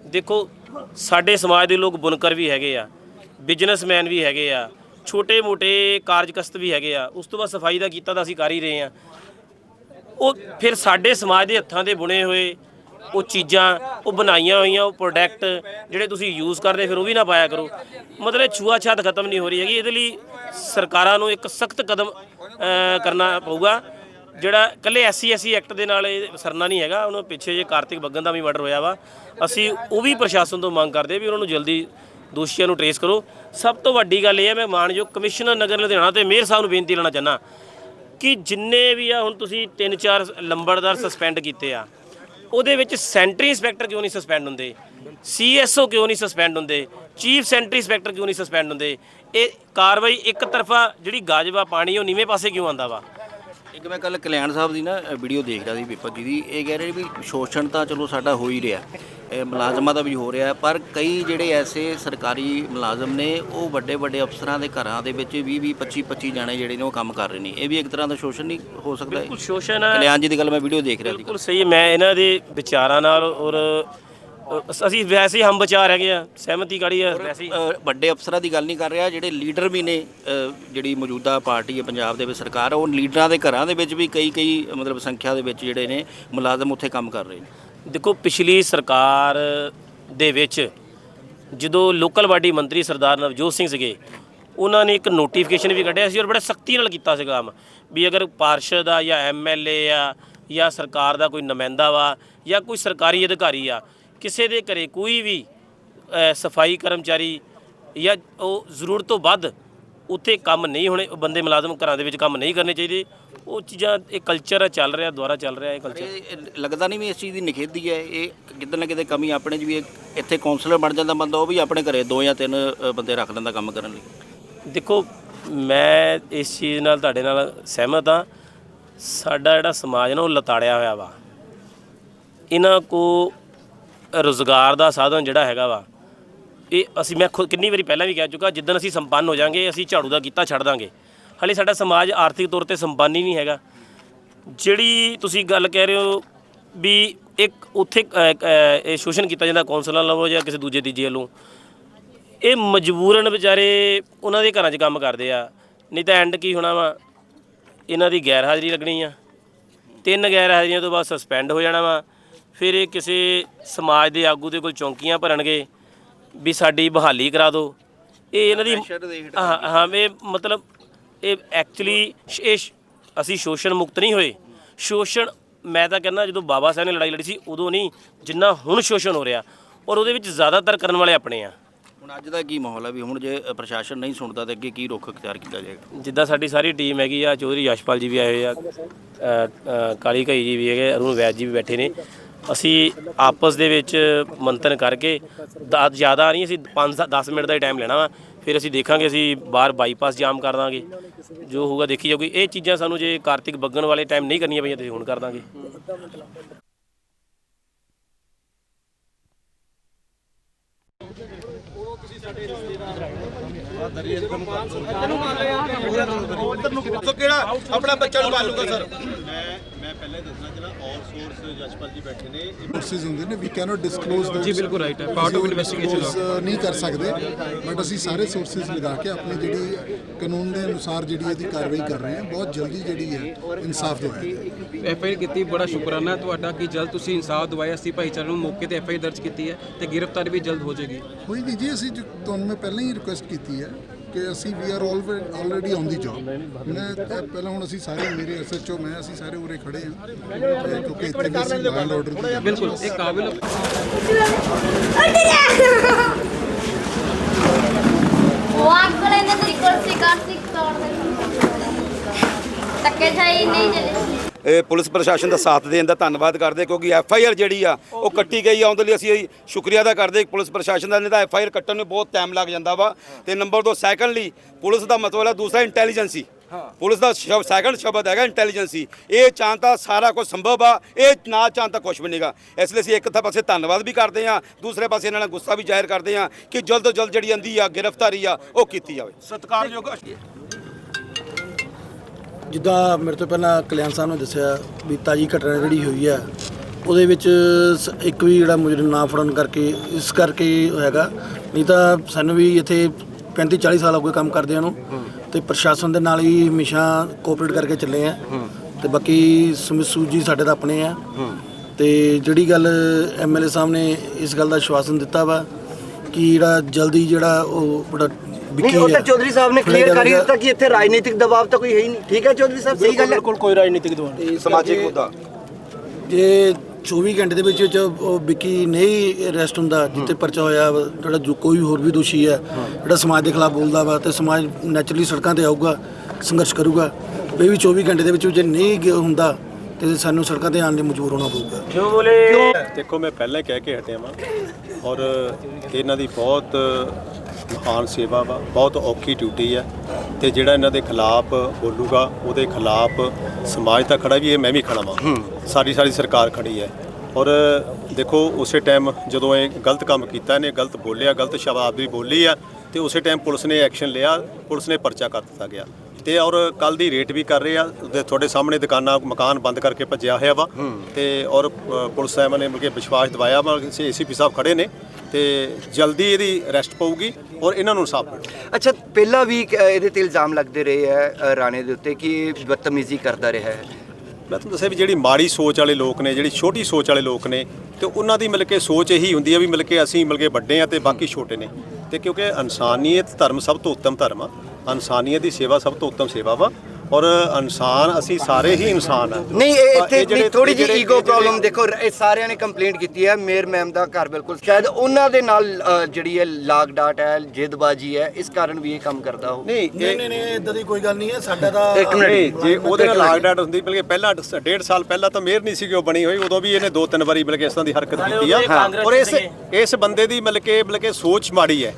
ਦੇਖੋ, ਸਾਡੇ ਸਮਾਜ ਦੇ ਲੋਕ ਬੁਨਕਰ ਵੀ ਹੈਗੇ ਆ। ਬਿਜ਼ਨਸਮੈਨ ਵੀ ਹੈਗੇ ਆ। ਛੋਟੇ-ਮੋਟੇ ਕਾਰਜਕਸਤ ਵੀ ਹੈਗੇ ਆ। ਉਸ ਤੋਂ ਬਾਅਦ ਸਫ਼ਾਈ ਦਾ ਕੀਤਾ ਤਾਂ ਅਸੀਂ ਕਰ ਹੀ ਰਹੇ ਆ ਉਹ ਫਿਰ ਸਾਡੇ ਸਮਾਜ ਦੇ ਹੱਥਾਂ ਦੇ ਬੁਣੇ ਹੋਏ ਉਹ ਚੀਜ਼ਾਂ, ਉਹ ਬਣਾਈਆਂ ਹੋਈਆਂ, ਉਹ ਪ੍ਰੋਡਕਟ ਜਿਹੜੇ ਤੁਸੀਂ ਯੂਜ਼ ਕਰਦੇ, ਫਿਰ ਉਹ ਵੀ ਨਾ ਪਾਇਆ ਕਰੋ। ਮਤਲਬ ਛੂਆ-ਛਾਤ ਖਤਮ ਨਹੀਂ ਹੋ ਰਹੀ ਹੈਗੀ। ਇਹਦੇ ਲਈ ਸਰਕਾਰਾਂ ਨੂੰ ਇੱਕ ਸਖਤ ਕਦਮ ਕਰਨਾ ਪਊਗਾ। ਜਿਹੜਾ ਕੱਲੇ ਐਸਸੀ ਐਸਸੀ ਐਕਟ ਦੇ ਨਾਲ ਇਹ ਸਰਨਾ ਨਹੀਂ ਹੈਗਾ। ਉਹਨੂੰ ਪਿੱਛੇ ਜੇ ਕਾਰਤਿਕ ਬੱਗਨ ਦਾ ਵੀ ਮਰਡਰ ਹੋਇਆ ਵਾ। ਅਸੀਂ ਉਹ ਵੀ ਪ੍ਰਸ਼ਾਸਨ ਤੋਂ ਮੰਗ ਕਰਦੇ ਵੀ ਉਹਨਾਂ ਨੂੰ ਜਲਦੀ ਦੋਸ਼ੀਆਂ ਨੂੰ ਟਰੇਸ ਕਰੋ। ਸਭ ਤੋਂ ਵੱਡੀ ਗੱਲ ਇਹ ਹੈ, ਮੈਂ ਮਾਨਯੋਗ ਕਮਿਸ਼ਨਰ ਨਗਰ ਲੁਧਿਆਣਾ ਤੇ ਮੇਅਰ ਸਾਹਿਬ ਨੂੰ ਬੇਨਤੀ ਲੈਣਾ ਚਾਹੁੰਦਾ ਕਿ ਜਿੰਨੇ ਵੀ ਆ, ਹੁਣ ਤੁਸੀਂ ਤਿੰਨ ਚਾਰ ਲੰਬੜਦਾਰ ਸਸਪੈਂਡ ਕੀਤੇ ਆ ਉਹਦੇ ਵਿੱਚ ਸੈਂਟਰੀ ਇੰਸਪੈਕਟਰ ਕਿਉਂ ਨਹੀਂ ਸਸਪੈਂਡ ਹੁੰਦੇ? ਸੀਐਸਓ ਕਿਉਂ ਨਹੀਂ ਸਸਪੈਂਡ ਹੁੰਦੇ? ਚੀਫ ਸੈਂਟਰੀ ਇੰਸਪੈਕਟਰ ਕਿਉਂ ਨਹੀਂ ਸਸਪੈਂਡ ਹੁੰਦੇ? ਇਹ ਕਾਰਵਾਈ ਇੱਕ ਤਰਫਾ ਜਿਹੜੀ ਗਾਜਵਾ ਪਾਣੀ, ਉਹ ਨੀਵੇਂ ਪਾਸੇ ਕਿਉਂ ਆਂਦਾ ਵਾ? ਇੱਕ ਮੈਂ ਕੱਲ ਕਲਿਆਣ ਸਾਹਿਬ ਦੀ ਨਾ ਵੀਡੀਓ ਦੇਖ ਰਿਹਾ ਸੀ ਪੇਪਰ ਜੀ ਦੀ ਇਹ ਕਹਿ ਰਹੇ ਵੀ ਸ਼ੋਸ਼ਣ ਤਾਂ ਚਲੋ ਸਾਡਾ ਹੋ ਹੀ ਰਿਹਾ। ਇਹ ਮੁਲਾਜ਼ਮਾਂ ਦਾ ਵੀ ਹੋ ਰਿਹਾ ਪਰ ਕਈ ਜਿਹੜੇ ਐਸੇ ਸਰਕਾਰੀ ਮੁਲਾਜ਼ਮ ਨੇ ਉਹ ਵੱਡੇ ਵੱਡੇ ਅਫਸਰਾਂ ਦੇ ਘਰਾਂ ਦੇ ਵਿੱਚ 20 20 25 25 ਜਾਣੇ ਜਿਹੜੇ ਨੇ ਉਹ ਕੰਮ ਕਰ ਰਹੇ ਨੇ। ਇਹ ਵੀ ਇੱਕ ਤਰ੍ਹਾਂ ਦਾ ਸ਼ੋਸ਼ਣ ਨਹੀਂ ਹੋ ਸਕਦਾ ਬਿਲਕੁਲ ਹੈ ਸ਼ੋਸ਼ਣ ਆ ਕਲਿਆਣ ਜੀ ਦੀ ਗੱਲ ਮੈਂ ਵੀਡੀਓ ਦੇਖ ਰਿਹਾ ਸੀ। ਬਿਲਕੁਲ ਸਹੀ ਹੈ। ਮੈਂ ਇਹਨਾਂ ਦੇ ਵਿਚਾਰਾਂ ਨਾਲ ਔਰ ਅਸੀਂ ਵੈਸੇ ਹੀ ਹਮ ਵਿਚਾਰ ਹੈਗੇ ਆ ਸਹਿਮਤੀ ਕਾੜੀ ਆ। ਵੈਸੇ ਹੀ ਵੱਡੇ ਅਫਸਰਾਂ ਦੀ ਗੱਲ ਨਹੀਂ ਕਰ ਰਿਹਾ ਜਿਹੜੇ ਲੀਡਰ ਵੀ ਨੇ ਜਿਹੜੀ ਮੌਜੂਦਾ ਪਾਰਟੀ ਹੈ ਪੰਜਾਬ ਦੇ ਵਿੱਚ ਸਰਕਾਰ ਉਹ ਲੀਡਰਾਂ ਦੇ ਘਰਾਂ ਦੇ ਵਿੱਚ ਵੀ ਕਈ ਕਈ ਮਤਲਬ ਸੰਖਿਆ ਦੇ ਵਿੱਚ ਜਿਹੜੇ ਨੇ ਮੁਲਾਜ਼ਮ ਉੱਥੇ ਕੰਮ ਕਰ ਰਹੇ ਨੇ। ਦੇਖੋ, ਪਿਛਲੀ ਸਰਕਾਰ ਦੇ ਵਿੱਚ ਜਦੋਂ ਲੋਕਲ ਬਾਡੀ ਮੰਤਰੀ ਸਰਦਾਰ ਨਵਜੋਤ ਸਿੰਘ ਸੀਗੇ, ਉਹਨਾਂ ਨੇ ਇੱਕ ਨੋਟੀਫਿਕੇਸ਼ਨ ਵੀ ਕੱਢਿਆ ਸੀ ਔਰ ਬੜੇ ਸਖਤੀ ਨਾਲ ਕੀਤਾ ਸੀ ਕੰਮ ਵੀ ਅਗਰ ਪਾਰਸ਼ਦ ਆ ਜਾਂ ਐਮਐਲਏ ਆ ਜਾਂ ਸਰਕਾਰ ਦਾ ਕੋਈ ਨੁਮਾਇੰਦਾ ਵਾ ਜਾਂ ਕੋਈ ਸਰਕਾਰੀ ਅਧਿਕਾਰੀ ਆ, ਕਿਸੇ ਦੇ ਘਰੇ ਕੋਈ ਵੀ ਸਫ਼ਾਈ ਕਰਮਚਾਰੀ ਜਾਂ ਉਹ ਜ਼ਰੂਰਤ ਤੋਂ ਵੱਧ ਉੱਥੇ ਕੰਮ ਨਹੀਂ ਹੋਣੇ ਉਹ ਬੰਦੇ ਮੁਲਾਜ਼ਮ ਘਰਾਂ ਦੇ ਵਿੱਚ ਕੰਮ ਨਹੀਂ ਕਰਨੇ ਚਾਹੀਦੇ। ਉਹ ਚੀਜ਼ਾਂ ਇਹ ਕਲਚਰ ਚੱਲ ਰਿਹਾ ਦੁਆਰਾ ਚੱਲ ਰਿਹਾ ਇਹ ਕਲਚਰ ਇਹ ਇਹ ਲੱਗਦਾ ਨਹੀਂ ਵੀ ਇਸ ਚੀਜ਼ ਦੀ ਨਿਖੇਧੀ ਹੈ। ਇਹ ਕਿਤੇ ਨਾ ਕਿਤੇ ਕਮੀ ਆਪਣੇ 'ਚ ਵੀ ਹੈ। ਇੱਥੇ ਕਾਉਂਸਲਰ ਬਣ ਜਾਂਦਾ ਬੰਦਾ ਉਹ ਵੀ ਆਪਣੇ ਘਰੇ ਦੋ ਜਾਂ ਤਿੰਨ ਅ, ਬੰਦੇ ਰੱਖ ਲੈਂਦਾ ਕੰਮ ਕਰਨ ਲਈ। ਦੇਖੋ ਮੈਂ ਇਸ ਚੀਜ਼ ਨਾਲ ਤੁਹਾਡੇ ਨਾਲ ਸਹਿਮਤ ਹਾਂ। ਸਾਡਾ ਜਿਹੜਾ ਸਮਾਜ ਨਾ ਉਹ ਲਤਾੜਿਆ ਹੋਇਆ ਵਾ। ਇਹਨਾਂ ਕੋ ਰੋਜ਼ਗਾਰ ਦਾ ਸਾਧਨ ਜਿਹੜਾ ਹੈਗਾ ਵਾ ਇਹ ਅਸੀਂ ਮੈਂ ਖੁਦ ਕਿੰਨੀ ਵਾਰੀ ਪਹਿਲਾਂ ਵੀ ਕਹਿ ਚੁੱਕਾ, ਜਿੱਦਣ ਅਸੀਂ ਸੰਪੰਨ ਹੋ ਜਾਾਂਗੇ, ਅਸੀਂ ਝਾੜੂ ਦਾ ਕੀਤਾ ਛੱਡ ਦਾਂਗੇ। ਹਾਲੇ ਸਾਡਾ ਸਮਾਜ ਆਰਥਿਕ ਤੌਰ ਤੇ ਸੰਪੰਨ ਹੀ ਨਹੀਂ ਹੈਗਾ। ਜਿਹੜੀ ਤੁਸੀਂ ਗੱਲ ਕਹਿ ਰਹੇ ਹੋ ਵੀ ਇੱਕ ਉੱਥੇ ਇਹ ਸ਼ੋਸ਼ਣ ਕੀਤਾ ਜਾਂਦਾ ਕੌਂਸਲਰ ਵੱਲੋਂ ਜਾਂ ਕਿਸੇ ਦੂਜੇ ਤੀਜੇ ਵੱਲੋਂ, ਇਹ ਮਜਬੂਰਨ ਵਿਚਾਰੇ ਉਹਨਾਂ ਦੇ ਘਰਾਂ 'ਚ ਕੰਮ ਕਰਦੇ ਆ। ਨਹੀਂ ਤਾਂ ਐਂਡ ਕੀ ਹੋਣਾ ਵਾ? ਇਹਨਾਂ ਦੀ ਗੈਰ ਹਾਜ਼ਰੀ ਲੱਗਣੀ ਆ। ਤਿੰਨ ਗੈਰ ਹਾਜ਼ਰੀਆਂ ਤੋਂ ਬਾਅਦ ਸਸਪੈਂਡ ਹੋ ਜਾਣਾ ਵਾ। ਫਿਰ ਇਹ ਕਿਸੇ ਸਮਾਜ ਦੇ ਆਗੂ ਦੇ ਕੋਲ ਚੌਂਕੀਆਂ ਭਰਨਗੇ। ਵੀ ਸਾਡੀ ਬਹਾਲੀ ਕਰਾ ਦਿਓ। ਇਹ ਇਹਨਾਂ ਦੀ ਹਾਂ ਹਾਂ ਇਹ ਮਤਲਬ ਇਹ ਐਕਚੁਅਲੀ ਇਹ ਅਸੀਂ ਸ਼ੋਸ਼ਣ ਮੁਕਤ ਨਹੀਂ ਹੋਏ। ਸ਼ੋਸ਼ਣ ਮੈਂ ਤਾਂ ਕਹਿੰਦਾ ਜਦੋਂ ਬਾਬਾ ਸਾਹਿਬ ਨੇ ਲੜਾਈ ਲੜੀ ਸੀ ਉਦੋਂ ਨਹੀਂ ਜਿੰਨਾ ਹੁਣ ਸ਼ੋਸ਼ਣ ਹੋ ਰਿਹਾ ਔਰ ਉਹਦੇ ਵਿੱਚ ਜ਼ਿਆਦਾਤਰ ਕਰਨ ਵਾਲੇ ਆਪਣੇ ਆ। ਹੁਣ ਅੱਜ ਦਾ ਕੀ ਮਾਹੌਲ ਹੈ ਵੀ ਹੁਣ ਜੇ ਪ੍ਰਸ਼ਾਸਨ ਨਹੀਂ ਸੁਣਦਾ ਤੇ ਅੱਗੇ ਕੀ ਰੁੱਖ ਅਖਤਿਆਰ ਕੀਤਾ ਜਾਏਗਾ? ਜਿੱਦਾਂ ਸਾਡੀ ਸਾਰੀ ਟੀਮ ਹੈਗੀ ਆ ਚੌਧਰੀ ਯਸ਼ਪਾਲ ਜੀ ਵੀ ਆਏ ਹੋਏ ਆ ਕਾਲੀ ਘਈ ਜੀ ਵੀ ਹੈਗੇ ਅਰੁਣ ਵੈਦ ਜੀ ਵੀ ਬੈਠੇ ਨੇ। ਅਸੀਂ ਆਪਸ ਦੇ ਵਿੱਚ ਮੰਥਨ ਕਰਕੇ ਦਾ- ਜ਼ਿਆਦਾ ਨਹੀਂ, ਅਸੀਂ 5 10 ਮਿੰਟ ਦਾ ਹੀ ਟਾਈਮ ਲੈਣਾ ਵਾ। ਫਿਰ ਅਸੀਂ ਦੇਖਾਂਗੇ, ਅਸੀਂ ਬਾਹਰ ਬਾਈਪਾਸ ਜਾਮ ਕਰ ਦਾਂਗੇ। ਜੋ ਹੋਊਗਾ ਦੇਖੀ ਜਾਊਗੀ। ਇਹ ਚੀਜ਼ਾਂ ਸਾਨੂੰ ਜੇ ਕਾਰਤਿਕ ਬੱਗਣ ਵਾਲੇ ਟਾਈਮ ਨਹੀਂ ਕਰਨੀਆਂ ਪਈਆਂ, ਤੇ ਹੁਣ ਕਰ ਦਾਂਗੇ। ਸੋ ਕਿਹੜਾ? ਆਪਣਾ ਬੱਚਾ ਨੂੰ ਪਾਲੂਗਾ ਸਰ। ਪਹਿਲਾਂ ਹੀ ਦੱਸਣਾ ਜਿਹੜਾ ਆਲ ਸੋਰਸ ਜਸਪਾਲ ਜੀ ਬੈਠੇ ਨੇ। ਇਹ ਸੋਰਸਿਸ ਹੁੰਦੇ ਨੇ ਵੀ ਕੈਨੋਟ ਡਿਸਕਲੋਜ਼ ਦੋਸ ਜੀ, ਬਿਲਕੁਲ right ਹੈ। Part of investigation ਨਹੀਂ ਕਰ ਸਕਦੇ ਬਟ ਅਸੀਂ ਸਾਰੇ ਸੋਰਸਿਸ ਲਗਾ ਕੇ ਆਪਣੀ ਜਿਹੜੀ ਕਾਨੂੰਨ ਦੇ ਅਨੁਸਾਰ ਜਿਹੜੀ ਇਹਦੀ ਕਾਰਵਾਈ ਕਰ ਰਹੇ ਹਾਂ ਬਹੁਤ ਜਲਦੀ ਜਿਹੜੀ ਹੈ ਇਨਸਾਫ ਦਵਾਇਆ ਐਫ ਆਈ ਆਰ ਕੀਤੀ ਬੜਾ ਸ਼ੁਕਰਾਨਾ ਤੁਹਾਡਾ ਕਿ ਜਲਦ ਤੁਸੀਂ ਇਨਸਾਫ ਦਵਾਇਆ ਅਸੀਂ ਭਾਈਚਾਰੇ ਨੂੰ ਮੌਕੇ ਤੇ ਐਫ ਆਈ ਆਰ ਦਰਜ ਕੀਤੀ ਹੈ ਤੇ ਗ੍ਰਿਫਤਾਰੀ ਵੀ ਜਲਦ ਹੋ ਜਾਏਗੀ। ਹੋਈ ਨਹੀਂ ਜੀ ਅਸੀਂ ਤੁਹਾਨੂੰ ਮੈਂ ਪਹਿਲਾਂ ਹੀ ਰਿਕੁਐਸਟ ਕੀਤੀ ਹੈ ਕਿ ਅਸੀਂ we are already on the job ਮੈਂ ਪਹਿਲਾਂ ਹੁਣ ਅਸੀਂ ਸਾਰੇ ਮੇਰੇ ਐਸਐਚਓ ਮੈਂ ਅਸੀਂ ਸਾਰੇ ਉਰੇ ਖੜੇ ਹਾਂ। ਤੇ ਕਿਉਂਕਿ ਇੱਥੇ ਵੀ ਅਸੀਂ ਲਾਅ ਆਰਡਰ ਬਿਲਕੁਲ ਇਹ ਕਾਬਿਲ ਵਾਕਲੇ ਨੇ ਤਰੀਕਲ ਸਿਕਾਰ ਸਿੱਖ ਤੋੜ ਦੇ ਧੱਕੇ ਸ਼ਾਹੀ ਨਹੀਂ ਚੱਲੇ ਇਹ ਪੁਲਿਸ ਪ੍ਰਸ਼ਾਸਨ ਦਾ ਸਾਥ ਦੇਣ ਦਾ ਧੰਨਵਾਦ ਕਰਦੇ ਕਿਉਂਕਿ ਐਫ ਆਈ ਆਰ ਜਿਹੜੀ ਆ ਉਹ ਕੱਟੀ ਗਈ ਆ ਉਹਦੇ ਲਈ ਅਸੀਂ ਸ਼ੁਕਰੀਆ ਅਦਾ ਕਰਦੇ ਪੁਲਿਸ ਪ੍ਰਸ਼ਾਸਨ ਦਾ ਨਹੀਂ ਤਾਂ ਐਫ ਆਈ ਆਰ ਕੱਟਣ ਨੂੰ ਬਹੁਤ ਟਾਈਮ ਲੱਗ ਜਾਂਦਾ ਵਾ। ਤੇ ਨੰਬਰ 2 ਸੈਕੰਡਲੀ ਪੁਲਿਸ ਦਾ ਮਤਲਬ ਹੈ ਦੂਸਰਾ ਇੰਟੈਲੀਜੈਂਸੀ ਪੁਲਿਸ ਦਾ ਸ਼ਬ ਸੈਕੰਡ ਸ਼ਬਦ ਹੈਗਾ ਇੰਟੈਲੀਜੈਂਸੀ ਇਹ ਚਾਹੁੰ ਤਾਂ ਸਾਰਾ ਕੁਝ ਸੰਭਵ ਆ ਇਹ ਨਾ ਚਾਹੁੰ ਤਾਂ ਕੁਝ ਵੀ ਨਹੀਂਗਾ ਇਸ ਲਈ ਅਸੀਂ ਇੱਕ ਤਾਂ ਪਾਸੇ ਧੰਨਵਾਦ ਵੀ ਕਰਦੇ ਆ ਦੂਸਰੇ ਪਾਸੇ ਇਹਨਾਂ ਨਾਲ ਗੁੱਸਾ ਵੀ ਜ਼ਾਹਿਰ ਕਰਦੇ ਆ ਕਿ ਜਲਦ ਤੋਂ ਜਲਦ ਜਿਹੜੀ ਆਂਦੀ ਆ ਗ੍ਰਿਫਤਾਰੀ ਆ ਉਹ ਕੀਤੀ ਜਾਵੇ। ਸਤਿਕਾਰਯੋਗ ਜਿੱਦਾਂ ਮੇਰੇ ਤੋਂ ਪਹਿਲਾਂ ਕਲਿਆਣ ਸਾਹਿਬ ਨੇ ਦੱਸਿਆ ਵੀ ਤਾਜੀ ਘਟਨਾ ਜਿਹੜੀ ਹੋਈ ਆ, ਉਹਦੇ ਵਿੱਚ ਸ- ਇੱਕ ਵੀ ਜਿਹੜਾ ਮੁਜਰਮ ਨਾ ਫੜਨ ਕਰਕੇ, ਇਸ ਕਰਕੇ ਹੈਗਾ ਨਹੀਂ ਤਾਂ ਸਾਨੂੰ ਵੀ ਇੱਥੇ 35 40 ਸਾਲ ਹੋ ਗਏ ਕੰਮ ਕਰਦਿਆਂ ਨੂੰ ਤੇ ਪ੍ਰਸ਼ਾਸਨ ਦੇ ਨਾਲ ਹੀ ਹਮੇਸ਼ਾ ਕੋਆਪਰੇਟ ਕਰਕੇ ਚੱਲੇ ਆ। ਤੇ ਬਾਕੀ ਸੁਮਿਤ ਸੂਦ ਜੀ ਸਾਡੇ ਤਾਂ ਆਪਣੇ ਆ। ਤੇ ਜਿਹੜੀ ਗੱਲ ਐਮਐਲਏ ਸਾਹਿਬ ਨੇ ਇਸ ਗੱਲ ਦਾ ਆਸ਼ਵਾਸਨ ਦਿੱਤਾ ਵਾ, ਕਿ ਜਿਹੜਾ ਜਲਦੀ ਜਿਹੜਾ ਉਹ ਬੜਾ ਨਹੀਂ ਉਹ ਤਾਂ ਚੌਧਰੀ ਸਾਹਿਬ ਨੇ ਕਲੀਅਰ ਕਰ ਹੀ। ਦਿੱਤਾ ਕਿ ਇੱਥੇ ਰਾਜਨੀਤਿਕ ਦਬਾਅ ਤਾਂ ਕੋਈ ਹੈ ਹੀ ਨਹੀਂ। ਠੀਕ ਹੈ ਚੌਧਰੀ ਸਾਹਿਬ ਸਹੀ ਗੱਲ ਹੈ। ਬਿਲਕੁਲ ਕੋਈ ਰਾਜਨੀਤਿਕ ਦਬਾਅ ਸਮਾਜਿਕ ਮੁੱਦਾ। ਜੇ 24 ਘੰਟੇ ਦੇ ਵਿੱਚ ਵਿੱਚ ਉਹ ਵਿੱਕੀ ਨਹੀਂ ਅਰੈਸਟ ਹੁੰਦਾ ਜਿੱਤੇ ਪਰਚਾ ਹੋਇਆ ਜਿਹੜਾ ਜੋ ਕੋਈ ਹੋਰ ਵੀ ਦੋਸ਼ੀ ਹੈ ਜਿਹੜਾ ਸਮਾਜ ਦੇ ਖਿਲਾਫ ਬੋਲਦਾ ਵਾ ਤੇ ਸਮਾਜ ਨੈਚੁਰਲੀ ਸੜਕਾਂ ਤੇ ਆਊਗਾ ਸੰਘਰਸ਼ ਕਰੂਗਾ ਇਹ ਵੀ 24 ਘੰਟੇ ਦੇ ਵਿੱਚ ਜੇ ਨਹੀਂ ਹੁੰਦਾ ਤੇ ਸਾਨੂੰ ਸੜਕਾਂ ਤੇ ਆਉਣ ਲਈ ਮਜਬੂਰ ਹੋਣਾ ਪਊਗਾ। ਦੇਖੋ ਮੈਂ ਪਹਿਲਾਂ ਹੀ ਕਹਿ ਕੇ ਹਟਿਆ ਵਾਂ। ਔਰ ਇਹਨਾਂ ਦੀ ਬਹੁਤ ਮਹਾਨ ਸੇਵਾ ਵਾ ਬਹੁਤ ਔਖੀ ਡਿਊਟੀ ਹੈ ਤੇ ਜਿਹੜਾ ਇਹਨਾਂ ਦੇ ਖਿਲਾਫ ਬੋਲੂਗਾ ਉਹਦੇ ਖਿਲਾਫ ਸਮਾਜ ਤਾਂ ਖੜਾ ਵੀ ਹੈ ਮੈਂ ਵੀ ਖੜਾ ਵਾਂ। ਸਾਰੀ ਸਾਰੀ ਸਰਕਾਰ ਖੜੀ ਹੈ। ਔਰ ਦੇਖੋ ਉਸੇ ਟਾਈਮ ਜਦੋਂ ਇਹ ਗਲਤ ਕੰਮ ਕੀਤਾ ਇਹਨੇ ਗਲਤ ਬੋਲਿਆ ਗਲਤ ਸ਼ਬਦ ਵੀ ਬੋਲੀ ਆ ਤੇ ਉਸੇ ਟਾਈਮ ਪੁਲਿਸ ਨੇ ਐਕਸ਼ਨ ਲਿਆ ਪੁਲਿਸ ਨੇ ਪਰਚਾ ਕਰ ਦਿੱਤਾ ਗਿਆ। ਤੇ ਔਰ ਕੱਲ ਦੀ ਰੇਟ ਵੀ ਕਰ ਰਹੇ ਆ। ਉਹਦੇ ਤੁਹਾਡੇ ਸਾਹਮਣੇ ਦੁਕਾਨਾਂ ਮਕਾਨ ਬੰਦ ਕਰਕੇ ਭੱਜਿਆ ਹੋਇਆ ਵਾ। ਤੇ ਔਰ ਪੁਲਿਸ ਸਾਹਿਬਾਂ ਨੇ ਮਿਲ ਵਿਸ਼ਵਾਸ ਦਿਵਾਇਆ ਵਾ ਏਸੀਪੀ ਸਾਹਿਬ ਖੜੇ ਨੇ। ਤੇ ਜਲਦੀ ਇਹਦੀ ਅਰੈਸਟ ਪਊਗੀ ਔਰ ਇਹਨਾਂ ਨੂੰ ਇਨਸਾਫ ਮਿਲੇਗਾ ਅੱਛਾ ਪਹਿਲਾਂ ਵੀ ਇਹਦੇ ਤੇ ਇਲਜ਼ਾਮ ਲੱਗਦੇ ਰਹੇ ਅ, ਰਾਣੇ ਦੇ ਉੱਤੇ ਕਿ ਬਦਤਮੀਜ਼ੀ ਕਰਦਾ ਰਿਹਾ ਹੈ। ਮੈਂ ਤੁਹਾਨੂੰ ਦੱਸਿਆ ਵੀ ਜਿਹੜੀ ਮਾੜੀ ਸੋਚ ਵਾਲੇ ਲੋਕ ਨੇ ਜਿਹੜੀ ਛੋਟੀ ਸੋਚ ਵਾਲੇ ਲੋਕ ਨੇ ਤੇ ਉਹਨਾਂ ਦੀ ਮਿਲ ਕੇ ਸੋਚ ਇਹੀ ਹੁੰਦੀ ਹੈ ਵੀ ਮਿਲ ਕੇ ਅਸੀਂ ਮਿਲ ਕੇ ਵੱਡੇ ਆ ਤੇ ਬਾਕੀ ਛੋਟੇ ਨੇ। ਤੇ ਕਿਉਂਕਿ ਇਨਸਾਨੀਅਤ ਧਰਮ ਸਭ ਤੋਂ ਉੱਤਮ ਧਰਮ ਆ। ਇਨਸਾਨੀਅਤ ਦੀ ਸੇਵਾ ਸਭ ਤੋਂ ਉੱਤਮ ਸੇਵਾ ਵਾ। ਔਰ ਇਨਸਾਨ ਅਸੀਂ ਸਾਰੇ ਹੀ ਇਨਸਾਨ ਆ ਨਹੀਂ ਇਹ ਇੱਥੇ ਥੋੜੀ ਜਿਹੀ ਈਗੋ ਪ੍ਰੋਬਲਮ ਦੇਖੋ ਇਹ ਸਾਰਿਆਂ ਨੇ ਕੰਪਲੇਂਟ ਕੀਤੀ ਹੈ ਮੇਰ ਮੈਮ ਦਾ ਘਰ ਬਿਲਕੁਲ। ਸ਼ਾਇਦ ਉਹਨਾਂ ਦੇ ਨਾਲ ਜਿਹੜੀ ਹੈ ਲਾਗ ਡਾਟ ਹੈ ਜਿੱਦਬਾਜੀ ਹੈ ਇਸ ਕਾਰਨ ਵੀ ਇਹ ਕੰਮ ਕਰਦਾ ਹੋ ਨਹੀਂ ਨਹੀਂ ਨਹੀਂ ਇਦਾਂ ਦੀ ਕੋਈ ਗੱਲ ਨਹੀਂ ਹੈ ਸਾਡਾ ਤਾਂ ਇੱਕ ਮਿੰਟ। ਜੇ ਉਹਦੇ ਨਾਲ ਲਾਕਡਾਊਨ ਹੁੰਦੀ ਬਲਕਿ ਪਹਿਲਾਂ ਡ- ਡੇਢ ਸਾਲ ਪਹਿਲਾਂ ਤਾਂ ਮੇਅਰ ਨਹੀਂ ਸੀ ਕਿ ਉਹ ਬਣੀ ਹੋਈ ਉਦੋਂ ਵੀ ਇਹਨੇ ਦੋ ਤਿੰਨ ਵਾਰੀ ਬਲਕਿ ਇਸ ਤਰ੍ਹਾਂ ਦੀ ਹਰਕਤ ਕੀਤੀ ਆ। ਔਰ ਇਸ ਇਸ ਬੰਦੇ ਦੀ ਮਤਲਬ ਕਿ ਮਤਲਬ ਕਿ ਸੋਚ ਮਾੜੀ ਹੈ।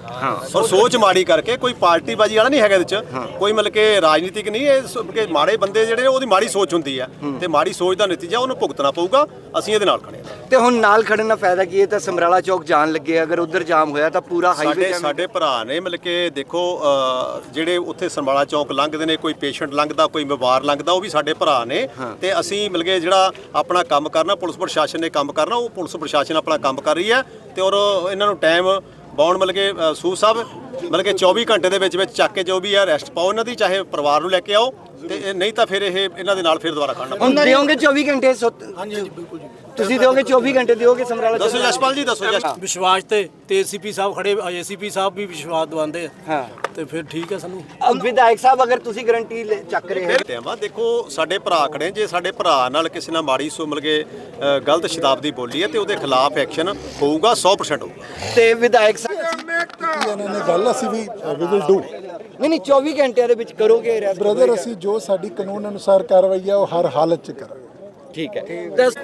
ਔਰ ਸੋਚ ਮਾੜੀ ਕਰਕੇ ਕੋਈ ਪਾਰਟੀ ਬਾਜੀ ਵਾਲਾ ਨਹੀਂ ਹੈਗਾ ਇਹਦੇ ਚ। ਕੋਈ ਮਤਲਬ ਕਿ ਰਾਜਨੀਤਿਕ ਨਹੀਂ ਇਹ ਕਿ ਮਾੜੇ ਬੰਦੇ ਜਿਹੜੇ ਨੇ ਉਹਦੀ ਮਾੜੀ ਸੋਚ ਹੁੰਦੀ ਆ ਤੇ ਮਾੜੀ ਸੋਚ ਦਾ ਨਤੀਜਾ ਉਹਨੂੰ ਭੁਗਤਣਾ ਪਊਗਾ ਅਸੀਂ ਇਹਦੇ ਨਾਲ ਖੜੇ ਹਾਂ। ਤੇ ਹੁਣ ਨਾਲ ਖੜਨ ਦਾ ਫਾਇਦਾ ਕੀ ਹੈ? ਤਾਂ ਸਮਰਾਲਾ ਚੌਕ ਜਾਣ ਲੱਗੇ ਅਗਰ ਉਧਰ ਜਾਮ ਹੋਇਆ ਤਾਂ ਪੂਰਾ ਸਾਡੇ ਹਾਈਵੇ ਸਾਡੇ ਭਰਾ ਨੇ ਮਤਲਬ ਕਿ ਦੇਖੋ ਅ, ਜਿਹੜੇ ਉੱਥੇ ਸੰਭਾਲਾ ਚੌਕ ਲੰਘਦੇ ਨੇ ਕੋਈ ਪੇਸ਼ੈਂਟ ਲੰਘਦਾ ਕੋਈ ਬਿਮਾਰ ਲੰਘਦਾ ਉਹ ਵੀ ਸਾਡੇ ਭਰਾ ਨੇ। ਤੇ ਅਸੀਂ ਮਤਲਬ ਕਿ ਜਿਹੜਾ ਆਪਣਾ ਕੰਮ ਕਰਨਾ ਪੁਲਿਸ ਪ੍ਰਸ਼ਾਸਨ ਨੇ ਕੰਮ ਕਰਨਾ ਉਹ ਪੁਲਿਸ ਪ੍ਰਸ਼ਾਸਨ ਆਪਣਾ ਕੰਮ ਕਰ ਰਹੀ ਹੈ। ਤੇ ਔਰ ਇਹਨਾਂ ਨੂੰ ਟਾਈਮ ਬਾਉਣ ਮਤਲਬ ਕਿ ਅ, ਸੂ ਸਾਹਿਬ ਮਤਲਬ ਕਿ 24 ਘੰਟੇ ਦੇ ਵਿੱਚ ਵਿੱਚ ਚੱਕ ਕੇ ਜੋ ਵੀ ਹੈ ਅਰੈਸਟ ਪਾਓ ਇਹਨਾਂ ਦੀ ਚਾਹੇ ਪਰਿਵਾਰ ਨੂੰ ਲੈ ਕੇ ਆਓ ਤੇ ਇਹ ਨਹੀਂ ਤਾਂ ਫਿਰ ਇਹ ਇਹਨਾਂ ਦੇ ਨਾਲ ਫਿਰ ਦੁਬਾਰਾ ਖੜਨਾ ਹੁਣ ਦਿਓਗੇ 24 ਘੰਟੇ ਸੁੱਤ- ਹਾਂਜੀ ਹਾਂਜੀ ਬਿਲਕੁਲ ਜੀ। ਤੁਸੀਂ ਦਿਓਗੇ 24 ਘੰਟੇ ਦਿਓਗੇ ਸਮਰਾਲਾ ਦੱਸੋ ਜਸਪਾਲ ਜੀ ਦੱਸੋ ਜਸ ਵਿਸ਼ਵਾਸ ਤੇ ਤੇ ਏਸੀਪੀ ਸਾਹਿਬ ਖੜੇ ਏਸੀਪੀ ਸਾਹਿਬ ਵੀ ਵਿਸ਼ਵਾਸ ਦਵਾਉਂਦੇ ਆ। ਹਾਂ। ਤੇ ਫਿਰ ਠੀਕ ਹੈ ਸਾਨੂੰ। ਅਬ ਵਿਧਾਇਕ ਸਾਹਿਬ ਅਗਰ ਤੁਸੀਂ ਗਰੰਟੀ ਲੈ- ਚੱਕ ਰਹੇ ਹੋ। ਤੇ ਵਾ ਦੇਖੋ ਸਾਡੇ ਭਰਾ ਖੜੇ ਜੇ ਸਾਡੇ ਭਰਾ ਨਾਲ ਕਿਸੇ ਨਾਲ ਮਾੜੀ ਸੋ ਮਿਲ ਕੇ ਅ, ਗਲਤ ਸ਼ਤਾਬਦੀ ਬੋਲੀ ਹੈ ਤੇ ਉਹਦੇ ਖਿਲਾਫ ਐਕਸ਼ਨ ਹੋਊਗਾ 100% ਹੋਊਗਾ। ਤੇ ਵਿਧਾਇਕ ਸਾਹਿਬ ਇਹਨਾਂ ਨੇ ਗੱਲ ਅਸੀਂ ਵੀ ਵੀ ਵਿਲ ਡੂ ਨਹੀਂ ਨਹੀਂ 24 ਘੰਟਿਆਂ ਦੇ ਵਿੱਚ ਕਰੋਗੇ arrest ਬ੍ਰਦਰ। ਅਸੀਂ ਜੋ ਸਾਡੀ ਕਾਨੂੰਨ ਅਨੁਸਾਰ ਕਾਰਵਾਈ ਆ ਉਹ ਹਰ ਹਾਲਤ ਚ ਕਰਾਂਗੇ। ਠੀਕ ਹੈ। ਦੱਸ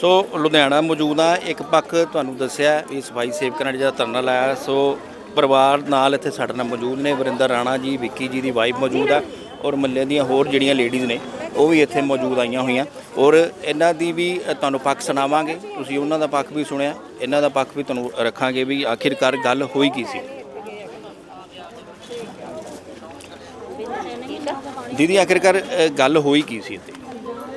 ਸੋ ਲੁਧਿਆਣਾ ਮੌਜੂਦ ਆ ਇੱਕ ਪੱਖ ਤੁਹਾਨੂੰ ਦੱਸਿਆ ਵੀ ਸਫ਼ਾਈ ਸੇਵਕਾਂ ਨੇ ਜਿਹੜਾ ਧਰਨਾ ਲਾਇਆ ਸੋ ਪਰਿਵਾਰ ਨਾਲ ਇੱਥੇ ਸਾਡੇ ਨਾਲ ਮੌਜੂਦ ਨੇ ਵਰਿੰਦਰ ਰਾਣਾ ਜੀ ਵਿੱਕੀ ਜੀ ਦੀ ਵਾਈਫ ਮੌਜੂਦ ਆ ਔਰ ਮੱਲੇ ਦੀਆਂ ਹੋਰ ਜਿਹੜੀਆਂ ਲੇਡੀਜ਼ ਨੇ ਉਹ ਵੀ ਇੱਥੇ ਮੌਜੂਦ ਆਈਆਂ ਹੋਈਆਂ। ਔਰ ਇਹਨਾਂ ਦੀ ਵੀ ਤੁਹਾਨੂੰ ਪੱਖ ਸੁਣਾਵਾਂਗੇ। ਤੁਸੀਂ ਉਹਨਾਂ ਦਾ ਪੱਖ ਵੀ ਸੁਣਿਆ ਇਹਨਾਂ ਦਾ ਪੱਖ ਵੀ ਤੁਹਾਨੂੰ ਰੱਖਾਂਗੇ ਵੀ ਆਖਿਰਕਾਰ ਗੱਲ ਹੋਈ ਕੀ ਸੀ? ਦੀਦੀ ਆਖਿਰਕਾਰ ਅ, ਗੱਲ ਹੋਈ ਕੀ ਸੀ ਇੱਥੇ?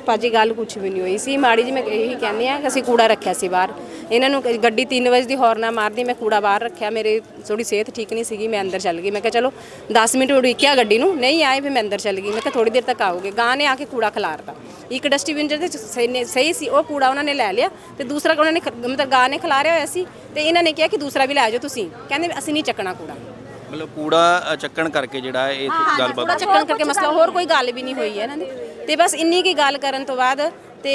ਭਾਜੀ ਗੱਲ ਕੁਝ ਵੀ ਨਹੀਂ ਹੋਈ ਸੀ। ਮਾੜੀ ਜੀ ਮੈਂ ਇਹੀ ਕਹਿੰਦੀ ਆ ਕਿ ਅਸੀਂ ਕੂੜਾ ਰੱਖਿਆ ਸੀ ਬਾਹਰ। ਇਹਨਾਂ ਨੂੰ ਕ- ਗੱਡੀ 3 ਵਜੇ ਦੀ ਹੌਰਨਾ ਮਾਰਦੀ ਮੈਂ ਕੂੜਾ ਬਾਹਰ ਰੱਖਿਆ। ਮੇਰੇ ਥੋੜੀ ਸਿਹਤ ਠੀਕ ਨਹੀਂ ਸੀਗੀ ਮੈਂ ਅੰਦਰ ਚੱਲ ਗਈ। ਮੈਂ ਕਿਹਾ ਚਲੋ 10 ਮਿੰਟ ਉਡੀਕਿਆ ਗੱਡੀ ਨੂੰ। ਨਹੀਂ ਆਏ ਫਿਰ ਮੈਂ ਅੰਦਰ ਚੱਲ ਗਈ। ਮੈਂ ਕਿਹਾ ਥੋੜੀ ਦੇਰ ਤੱਕ ਆਓਗੇ। ਗਾਂ ਨੇ ਆ ਕੇ ਕੂੜਾ ਖਿਲਾਰਤਾ ਇੱਕ ਡਸਟਬਿਨ ਜਿਹਦੇ ਚ ਸਹੀ ਨੇ- ਸਹੀ ਸੀ ਉਹ ਕੂੜਾ ਉਹਨਾਂ ਨੇ ਲੈ ਲਿਆ ਤੇ ਦੂਸਰਾ ਉਹਨਾਂ ਨੇ ਖ- ਮਤਲਬ ਗਾਂ ਨੇ ਖਿਲਾਰਿਆ ਹੋਇਆ ਸੀ ਤੇ ਇਹਨਾਂ ਨੇ ਕਿਹਾ ਕਿ ਦੂਸਰਾ ਵੀ ਲੈ ਜਾਓ ਤੁਸੀਂ। ਕਹਿੰਦੇ ਅਸੀਂ ਨਹੀਂ ਚੱਕਣਾ ਕੂੜਾ। ਮਤਲਬ ਕੂੜਾ ਚੱਕਣ ਕਰਕੇ ਜਿਹੜਾ ਇਹ ਗੱਲਬਾਤ ਕੂੜਾ ਚੱਕਣ ਕਰਕੇ ਮਸਲਾ ਹੋਰ ਕੋਈ ਗੱਲ ਵੀ ਨਹੀਂ ਹੋਈ ਹੈ ਇਹਨਾਂ ਦੀ। ਤੇ ਬਸ ਇੰਨੀ ਕੀ ਗੱਲ ਕਰਨ ਤੋਂ ਬਾਅਦ ਤੇ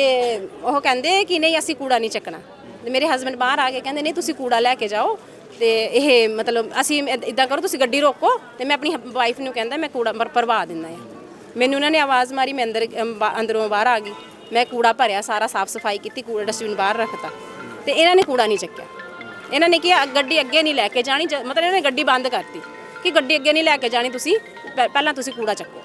ਉਹ ਕਹਿੰਦੇ ਕਿ ਨਹੀਂ ਅਸੀਂ ਕੂੜਾ ਨਹੀਂ ਚੱਕਣਾ। ਤੇ ਮੇਰੇ ਹਸਬੰਡ ਬਾਹਰ ਆ ਕੇ ਕਹਿੰਦੇ ਨਹੀਂ ਤੁਸੀਂ ਕੂੜਾ ਲੈ ਕੇ ਜਾਓ। ਤੇ ਇਹ ਮਤਲਬ ਅਸੀਂ ਇਦਾਂ ਕਰੋ ਤੁਸੀਂ ਗੱਡੀ ਰੋਕੋ ਤੇ ਮੈਂ ਆਪਣੀ ਵਾਈਫ ਨੂੰ ਕਹਿੰਦਾ ਮੈਂ ਕੂੜਾ ਭਰਵਾ ਦਿੰਦਾ ਆ ਮੈਨੂੰ ਉਹਨਾਂ ਨੇ ਆਵਾਜ਼ ਮਾਰੀ ਮੈਂ ਅੰਦਰ ਅੰਦਰੋਂ ਬਾਹਰ ਆ ਗਈ। ਮੈਂ ਕੂੜਾ ਭਰਿਆ ਸਾਰਾ ਸਾਫ਼ ਸਫ਼ਾਈ ਕੀਤੀ ਕੂੜਾ ਡਸਟਬਿਨ ਬਾਹਰ ਰੱਖਤਾ। ਤੇ ਇਹਨਾਂ ਨੇ ਕੂੜਾ ਨਹੀਂ ਚੱਕਿਆ। ਇਹਨਾਂ ਨੇ ਕਿਹਾ ਗੱਡੀ ਅੱਗੇ ਨਹੀਂ ਲੈ ਕੇ ਜਾਣੀ ਜ- ਮਤਲਬ ਇਹਨਾਂ ਨੇ ਗੱਡੀ ਬੰਦ ਕਰਤੀ। ਕਿ ਗੱਡੀ ਅੱਗੇ ਨਹੀਂ ਲੈ ਕੇ ਜਾਣੀ ਤੁਸੀਂ ਪਹਿ- ਪਹਿਲਾਂ ਤੁਸੀਂ ਕੂੜਾ ਚੱਕੋ।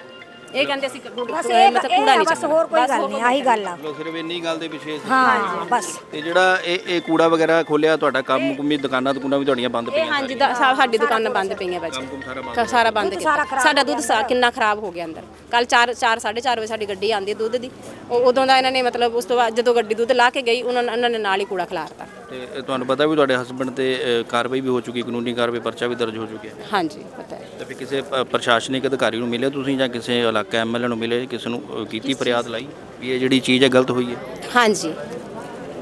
ਇਹ ਕਹਿੰਦੇ ਅਸੀਂ ਮਤਲਬ ਕੂੜਾ ਨਹੀਂ ਚੱਕਣਾ। ਹੋਰ ਕੋਈ ਗੱਲ ਨਹੀਂ ਆਹੀ ਗੱਲ ਆ। ਮਤਲਬ ਸਿਰਫ ਇੰਨੀ ਗੱਲ ਦੇ ਪਿੱਛੇ ਸੀ ਹਾਂ ਬਸ। ਤੇ ਜਿਹੜਾ ਇਹ ਇਹ ਕੂੜਾ ਵਗੈਰਾ ਖੋਲਿਆ ਤੁਹਾਡਾ ਕੰਮ ਕੁੰਮੀ ਦੁਕਾਨਾਂ ਦੁਕਾਨਾਂ ਵੀ ਤੁਹਾਡੀਆਂ ਬੰਦ ਇਹ ਪਈਆਂ ਹਾਂਜੀ ਦਾ- ਸਾ- ਸਾਡੀ ਦੁਕਾਨਾਂ ਬੰਦ ਪਈਆਂ ਬਾਜੀ ਕੁੰਮ ਸਾਰਾ ਬੰਦ ਕ- ਸਾਰਾ ਬੰਦ ਕੀਤਾ। ਸਾਡਾ ਦੁੱਧ ਸਾ- ਕਿੰਨਾ ਖਰਾਬ ਹੋ ਗਿਆ ਅੰਦਰ। ਕੱਲ 4 4 4:30 ਵਜੇ ਸਾਡੀ ਗੱਡੀ ਆਂਦੀ ਦੁੱਧ ਦੀ। ਉਹ- ਉਦੋਂ ਦਾ ਇਹਨਾਂ ਨੇ ਮਤਲਬ ਉਸ ਤੋਂ ਬਾਅਦ ਜਦੋਂ ਗੱਡੀ ਦੁੱਧ ਲਾ ਕੇ ਗਈ ਉਹਨਾਂ ਨੇ ਉਹਨਾਂ ਨੇ ਨਾਲ ਹੀ ਕੂੜਾ ਖਿਲਾਰਤਾ। ਤੇ ਤੁਹਾਨੂੰ ਪਤਾ ਵੀ ਤੁਹਾਡੇ ਹਸਬੰਡ ਤੇ ਅ, ਕਾਰਵਾਈ ਵੀ ਹੋ ਚੁੱਕੀ ਕਾਨੂੰਨੀ ਕਾਰਵਾਈ ਪਰਚਾ ਵੀ ਦਰਜ ਹੋ ਚੁੱਕਿਆ ਹਾਂਜੀ ਪਤਾ ਹੈ। ਤੇ ਫਿਰ ਕਿਸੇ ਪ- ਪ੍ਰਸ਼ਾਸਨਿਕ ਅਧਿਕਾਰੀ ਨੂੰ ਮਿਲੇ ਤੁਸੀਂ ਜਾਂ ਕਿਸੇ ਇਲਾਕਾ ਐਮਐਲਏ ਨੂੰ ਮਿਲੇ ਕਿਸੇ ਨੂੰ ਅ, ਕੀਤੀ ਫਰਿਆਦ ਲਾਈ ਵੀ ਇਹ ਜਿਹੜੀ ਚੀਜ਼ ਹੈ ਗਲਤ ਹੋਈ ਹੈ? ਹਾਂਜੀ।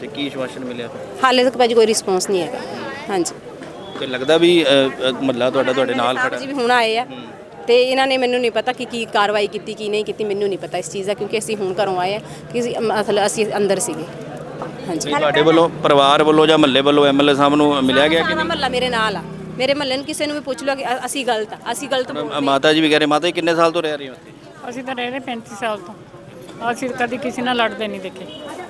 ਤੇ ਕੀ ਆਸ਼ਵਾਸਨ ਮਿਲਿਆ? ਹਾਲੇ ਤੱਕ ਭਾਜੀ ਕੋਈ ਰਿਸਪੌਂਸ ਨਹੀਂ ਹੈਗਾ। ਹਾਂਜੀ। ਤੇ ਲੱਗਦਾ ਵੀ ਮਹੱਲਾ ਤੁਹਾਡਾ ਤੁਹਾਡੇ ਨਾਲ ਖੜਾ ਜੀ ਵੀ ਹੁਣ ਆਏ ਆ। ਤੇ ਇਹਨਾਂ ਨੇ ਮੈਨੂੰ ਨਹੀਂ ਪਤਾ ਕਿ ਕੀ ਕਾਰਵਾਈ ਕੀਤੀ ਕੀ ਨਹੀਂ ਕੀਤੀ ਮੈਨੂੰ ਨਹੀਂ ਪਤਾ ਇਸ ਚੀਜ਼ ਦਾ ਕਿਉਂਕਿ ਅਸੀਂ ਹੁਣ ਘਰੋਂ ਆਏ ਆ ਕਿ ਅਸੀਂ- ਮਤਲਬ ਅਸੀਂ ਅੰਦਰ ਸੀਗੇ। ਹਾਂਜੀ। ਨਹੀਂ, ਤੁਹਾਡੇ ਵੱਲੋਂ ਪਰਿਵਾਰ ਵੱਲੋਂ ਜਾਂ ਮਹੱਲੇ ਵੱਲੋਂ ਐਮਐਲਏ ਸਾਹਿਬ ਨੂੰ ਮਿਲਿਆ ਗਿਆ ਕਿ ਸਾਰਾ ਮਹੱਲਾ ਮੇਰੇ ਨਾਲ ਆ। ਮੇਰੇ ਮਹੱਲੇ ਨੂੰ ਕਿਸੇ ਨੂੰ ਵੀ ਪੁੱਛ ਲਓ ਕਿ ਅ- ਅਸੀਂ ਗਲਤ ਆ ਅਸੀਂ ਗਲਤ ਬੋਲ ਮਾਤਾ ਜੀ ਵੀ ਕਹਿ ਰਹੇ ਮਾਤਾ ਜੀ ਕਿੰਨੇ ਸਾਲ ਤੋਂ ਰਹਿ ਰਹੇ ਹੋ ਇੱਥੇ? ਅਸੀਂ ਤਾਂ ਰਹਿ ਰਹੇ 35 ਸਾਲ ਤੋਂ। ਅਸੀਂ ਕਦੀ ਕਿਸੇ ਨਾਲ ਲੜਦੇ ਨਹੀਂ ਦੇਖੇ।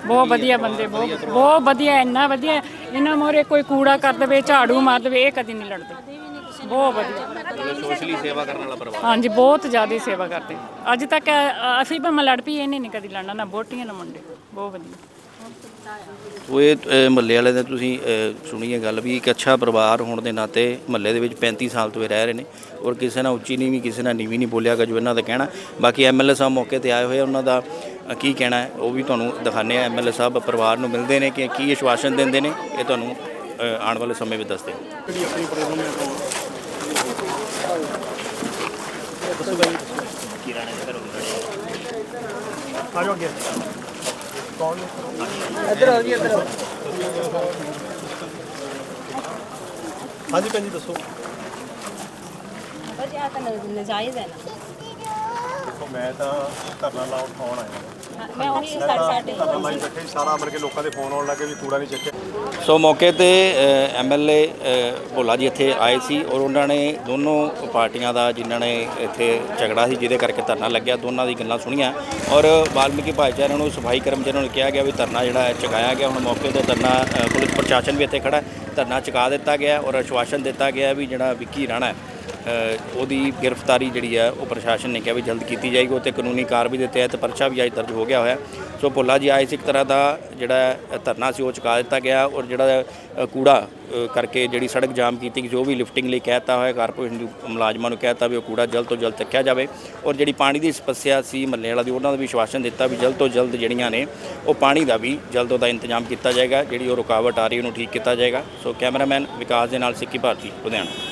ਬਹੁਤ ਵਧੀਆ ਬੰਦੇ ਬਹੁਤ ਬਹੁਤ ਵਧੀਆ ਇੰਨਾ ਵਧੀਆ। ਇਹਨਾਂ ਮੋਰੇ ਕੋਈ ਕੂੜਾ ਕਰ ਦੇਵੇ ਝਾੜੂ ਮਾਰ ਦੇਵੇ ਇਹ ਕਦੀ ਨਹੀਂ ਲੜਦੇ। ਬਹੁਤ ਵਧੀਆ। ਸੋਸ਼ਲੀ ਸੇਵਾ ਕਰਨ ਵਾਲਾ ਪਰਿਵਾਰ। ਹਾਂਜੀ ਬਹੁਤ ਜ਼ਿਆਦਾ ਸੇਵਾ ਕਰਦੇ। ਅੱਜ ਤੱਕ ਅ, ਅਸੀਂ ਭਾਵੇਂ ਲੜ ਪਈ ਇਹਨੇ ਨਹੀਂ ਕਦੀ ਲੜਨਾ ਨਾ ਬੋਟੀਆਂ ਨਾ ਮੁੰਡੇ। ਬਹੁਤ ਵਧੀਆ। ਸੋ ਇਹ ਮਹੱਲੇ ਵਾਲੇ ਦੇ ਤੁਸੀਂ ਅ, ਸੁਣੀ ਹੈ ਗੱਲ ਵੀ ਇੱਕ ਅੱਛਾ ਪਰਿਵਾਰ ਹੋਣ ਦੇ ਨਾਤੇ ਮਹੱਲੇ ਦੇ ਵਿੱਚ 35 ਸਾਲ ਤੋਂ ਇਹ ਰਹਿ ਰਹੇ ਨੇ ਔਰ ਕਿਸੇ ਨਾਲ ਉੱਚੀ ਨੀਵੀਂ ਕਿਸੇ ਨਾਲ ਨੀਵੀਂ ਨਹੀਂ ਬੋਲਿਆਗਾ ਜੋ ਇਹਨਾਂ ਦਾ ਕਹਿਣਾ। ਬਾਕੀ ਐਮਐਲਏ ਸਾਹਿਬ ਮੌਕੇ ਤੇ ਆਏ ਹੋਏ ਉਹਨਾਂ ਦਾ ਕੀ ਕਹਿਣਾ ਹੈ ਉਹ ਵੀ ਤੁਹਾਨੂੰ ਦਿਖਾਣੇ ਆ ਐਮਐਲਏ ਸਾਹਿਬ ਪਰਿਵਾਰ ਨੂੰ ਮਿਲਦੇ ਨੇ ਕਿ ਕੀ ਆਸ਼ਵਾਸਨ ਦਿੰਦੇ ਨੇ ਇਹ ਤੁਹਾਨੂੰ ਆਉਣ ਵਾਲੇ ਸਮੇਂ ਵਿੱਚ ਦੱਸਦੇ ਆ ਹਾਂਜੀ ਭੈਣ ਜੀ ਦੱਸੋ। ਭਾਜੀ ਆ ਤਾਂ ਨਜਾਇਜ਼ ਹੈ ਨਾ। ਦੇਖੋ ਮੈਂ ਤਾਂ ਧਰਨਾ ਲਾਉਣ ਫੋਨ ਆਇਆ। ਮੈਂ ਉਹੀ ਸਾਡੇ ਸਾਡੇ ਧਰਨਾ ਲਾਈ ਬੈਠੇ ਸਾਰਾ ਮਰ ਕੇ ਲੋਕਾਂ ਦੇ ਫੋਨ ਆਉਣ ਲੱਗੇ ਵੀ ਕੂੜਾ ਨਹੀਂ ਚੱਕਿਆ। ਸੋ ਮੌਕੇ ਤੇ ਐਮਐਲਏ ਭੋਲਾ ਜੀ ਇੱਥੇ ਆਏ ਸੀ ਔਰ ਉਹਨਾਂ ਨੇ ਦੋਨੋਂ ਪਾਰਟੀਆਂ ਦਾ ਜਿਨ੍ਹਾਂ ਨੇ ਇੱਥੇ ਝਗੜਾ ਸੀ ਜਿਹਦੇ ਕਰਕੇ ਧਰਨਾ ਲੱਗਿਆ ਦੋਨਾਂ ਦੀ ਗੱਲਾਂ ਸੁਣੀਆਂ। ਔਰ ਵਾਲਮੀਕੀ ਭਾਈਚਾਰੇ ਨੂੰ ਸਫ਼ਾਈ ਕਰਮਚਾਰੀਆਂ ਨੂੰ ਕਿਹਾ ਗਿਆ ਵੀ ਧਰਨਾ ਜਿਹੜਾ ਹੈ ਚੁਕਾਇਆ ਗਿਆ। ਹੁਣ ਮੌਕੇ ਤੇ ਧਰਨਾ ਪੁਲਿਸ ਪ੍ਰਸ਼ਾਸਨ ਵੀ ਇੱਥੇ ਖੜਾ ਹੈ। ਧਰਨਾ ਚੁਕਾ ਦਿੱਤਾ ਗਿਆ ਔਰ ਆਸ਼ਵਾਸਨ ਦਿੱਤਾ ਗਿਆ ਵੀ ਜਿਹੜਾ ਵਿੱਕੀ ਰਾਣਾ ਉਹਦੀ ਗ੍ਰਿਫਤਾਰੀ ਜਿਹੜੀ ਹੈ, ਉਹ ਪ੍ਰਸ਼ਾਸਨ ਨੇ ਕਿਹਾ ਵੀ ਜਲਦ ਕੀਤੀ ਜਾਏਗੀ, ਉਹ ਤੇ ਕਾਨੂੰਨੀ ਕਾਰਵਾਈ ਦੇ ਤਹਿਤ ਪਰਚਾ ਵੀ ਅੱਜ ਦਰਜ ਹੋ ਗਿਆ ਹੋਇਆ। ਸੋ ਭੋਲਾ ਜੀ ਆਏ ਸੀ ਇੱਕ ਤਰ੍ਹਾਂ ਦਾ ਜਿਹੜਾ ਧਰਨਾ ਸੀ, ਉਹ ਚੁਕਾ ਦਿੱਤਾ ਗਿਆ ਔਰ ਜਿਹੜਾ ਕੂੜਾ ਕਰਕੇ ਜਿਹੜੀ ਸੜਕ ਜਾਮ ਕੀਤੀ ਜੋ ਵੀ ਲਿਫਟਿੰਗ ਲਈ ਕਹਿਤਾ ਹੋਇਆ, ਕਾਰਪੋਰੇਸ਼ਨ ਦੀ ਮੁਲਾਜ਼ਮਾਂ ਨੂੰ ਕਹਿਤਾ ਵੀ ਉਹ ਕੂੜਾ ਜਲਦ ਤੋਂ ਜਲਦ ਚੱਕਿਆ ਜਾਵੇ ਔਰ ਜਿਹੜੀ ਪਾਣੀ ਦੀ ਸਮੱਸਿਆ ਸੀ ਮਹੱਲੇ ਵਾਲਾ ਦੀ, ਉਹਨਾਂ ਦਾ ਵੀ ਵਿਸ਼ਵਾਸਨ ਦਿੱਤਾ ਵੀ ਜਲਦ ਤੋਂ ਜਲਦ ਜਿਹੜੀਆਂ ਨੇ, ਉਹ ਪਾਣੀ ਦਾ ਵੀ ਜਲਦ ਉਹਦਾ ਇੰਤਜ਼ਾਮ ਕੀਤਾ ਜਾਏਗਾ, ਜਿਹੜੀ ਉਹ ਰੁਕਾਵਟ ਆ ਰਹੀ ਉਹਨੂੰ ਠੀਕ ਕੀਤਾ ਜਾਏਗਾ। ਸੋ ਕੈਮਰਾਮੈਨ ਵਿਕਾਸ ਦੇ ਨਾਲ ਸਿੱਕੀ ਭਾਰਤੀ, ਲੁਧਿਆਣਾ।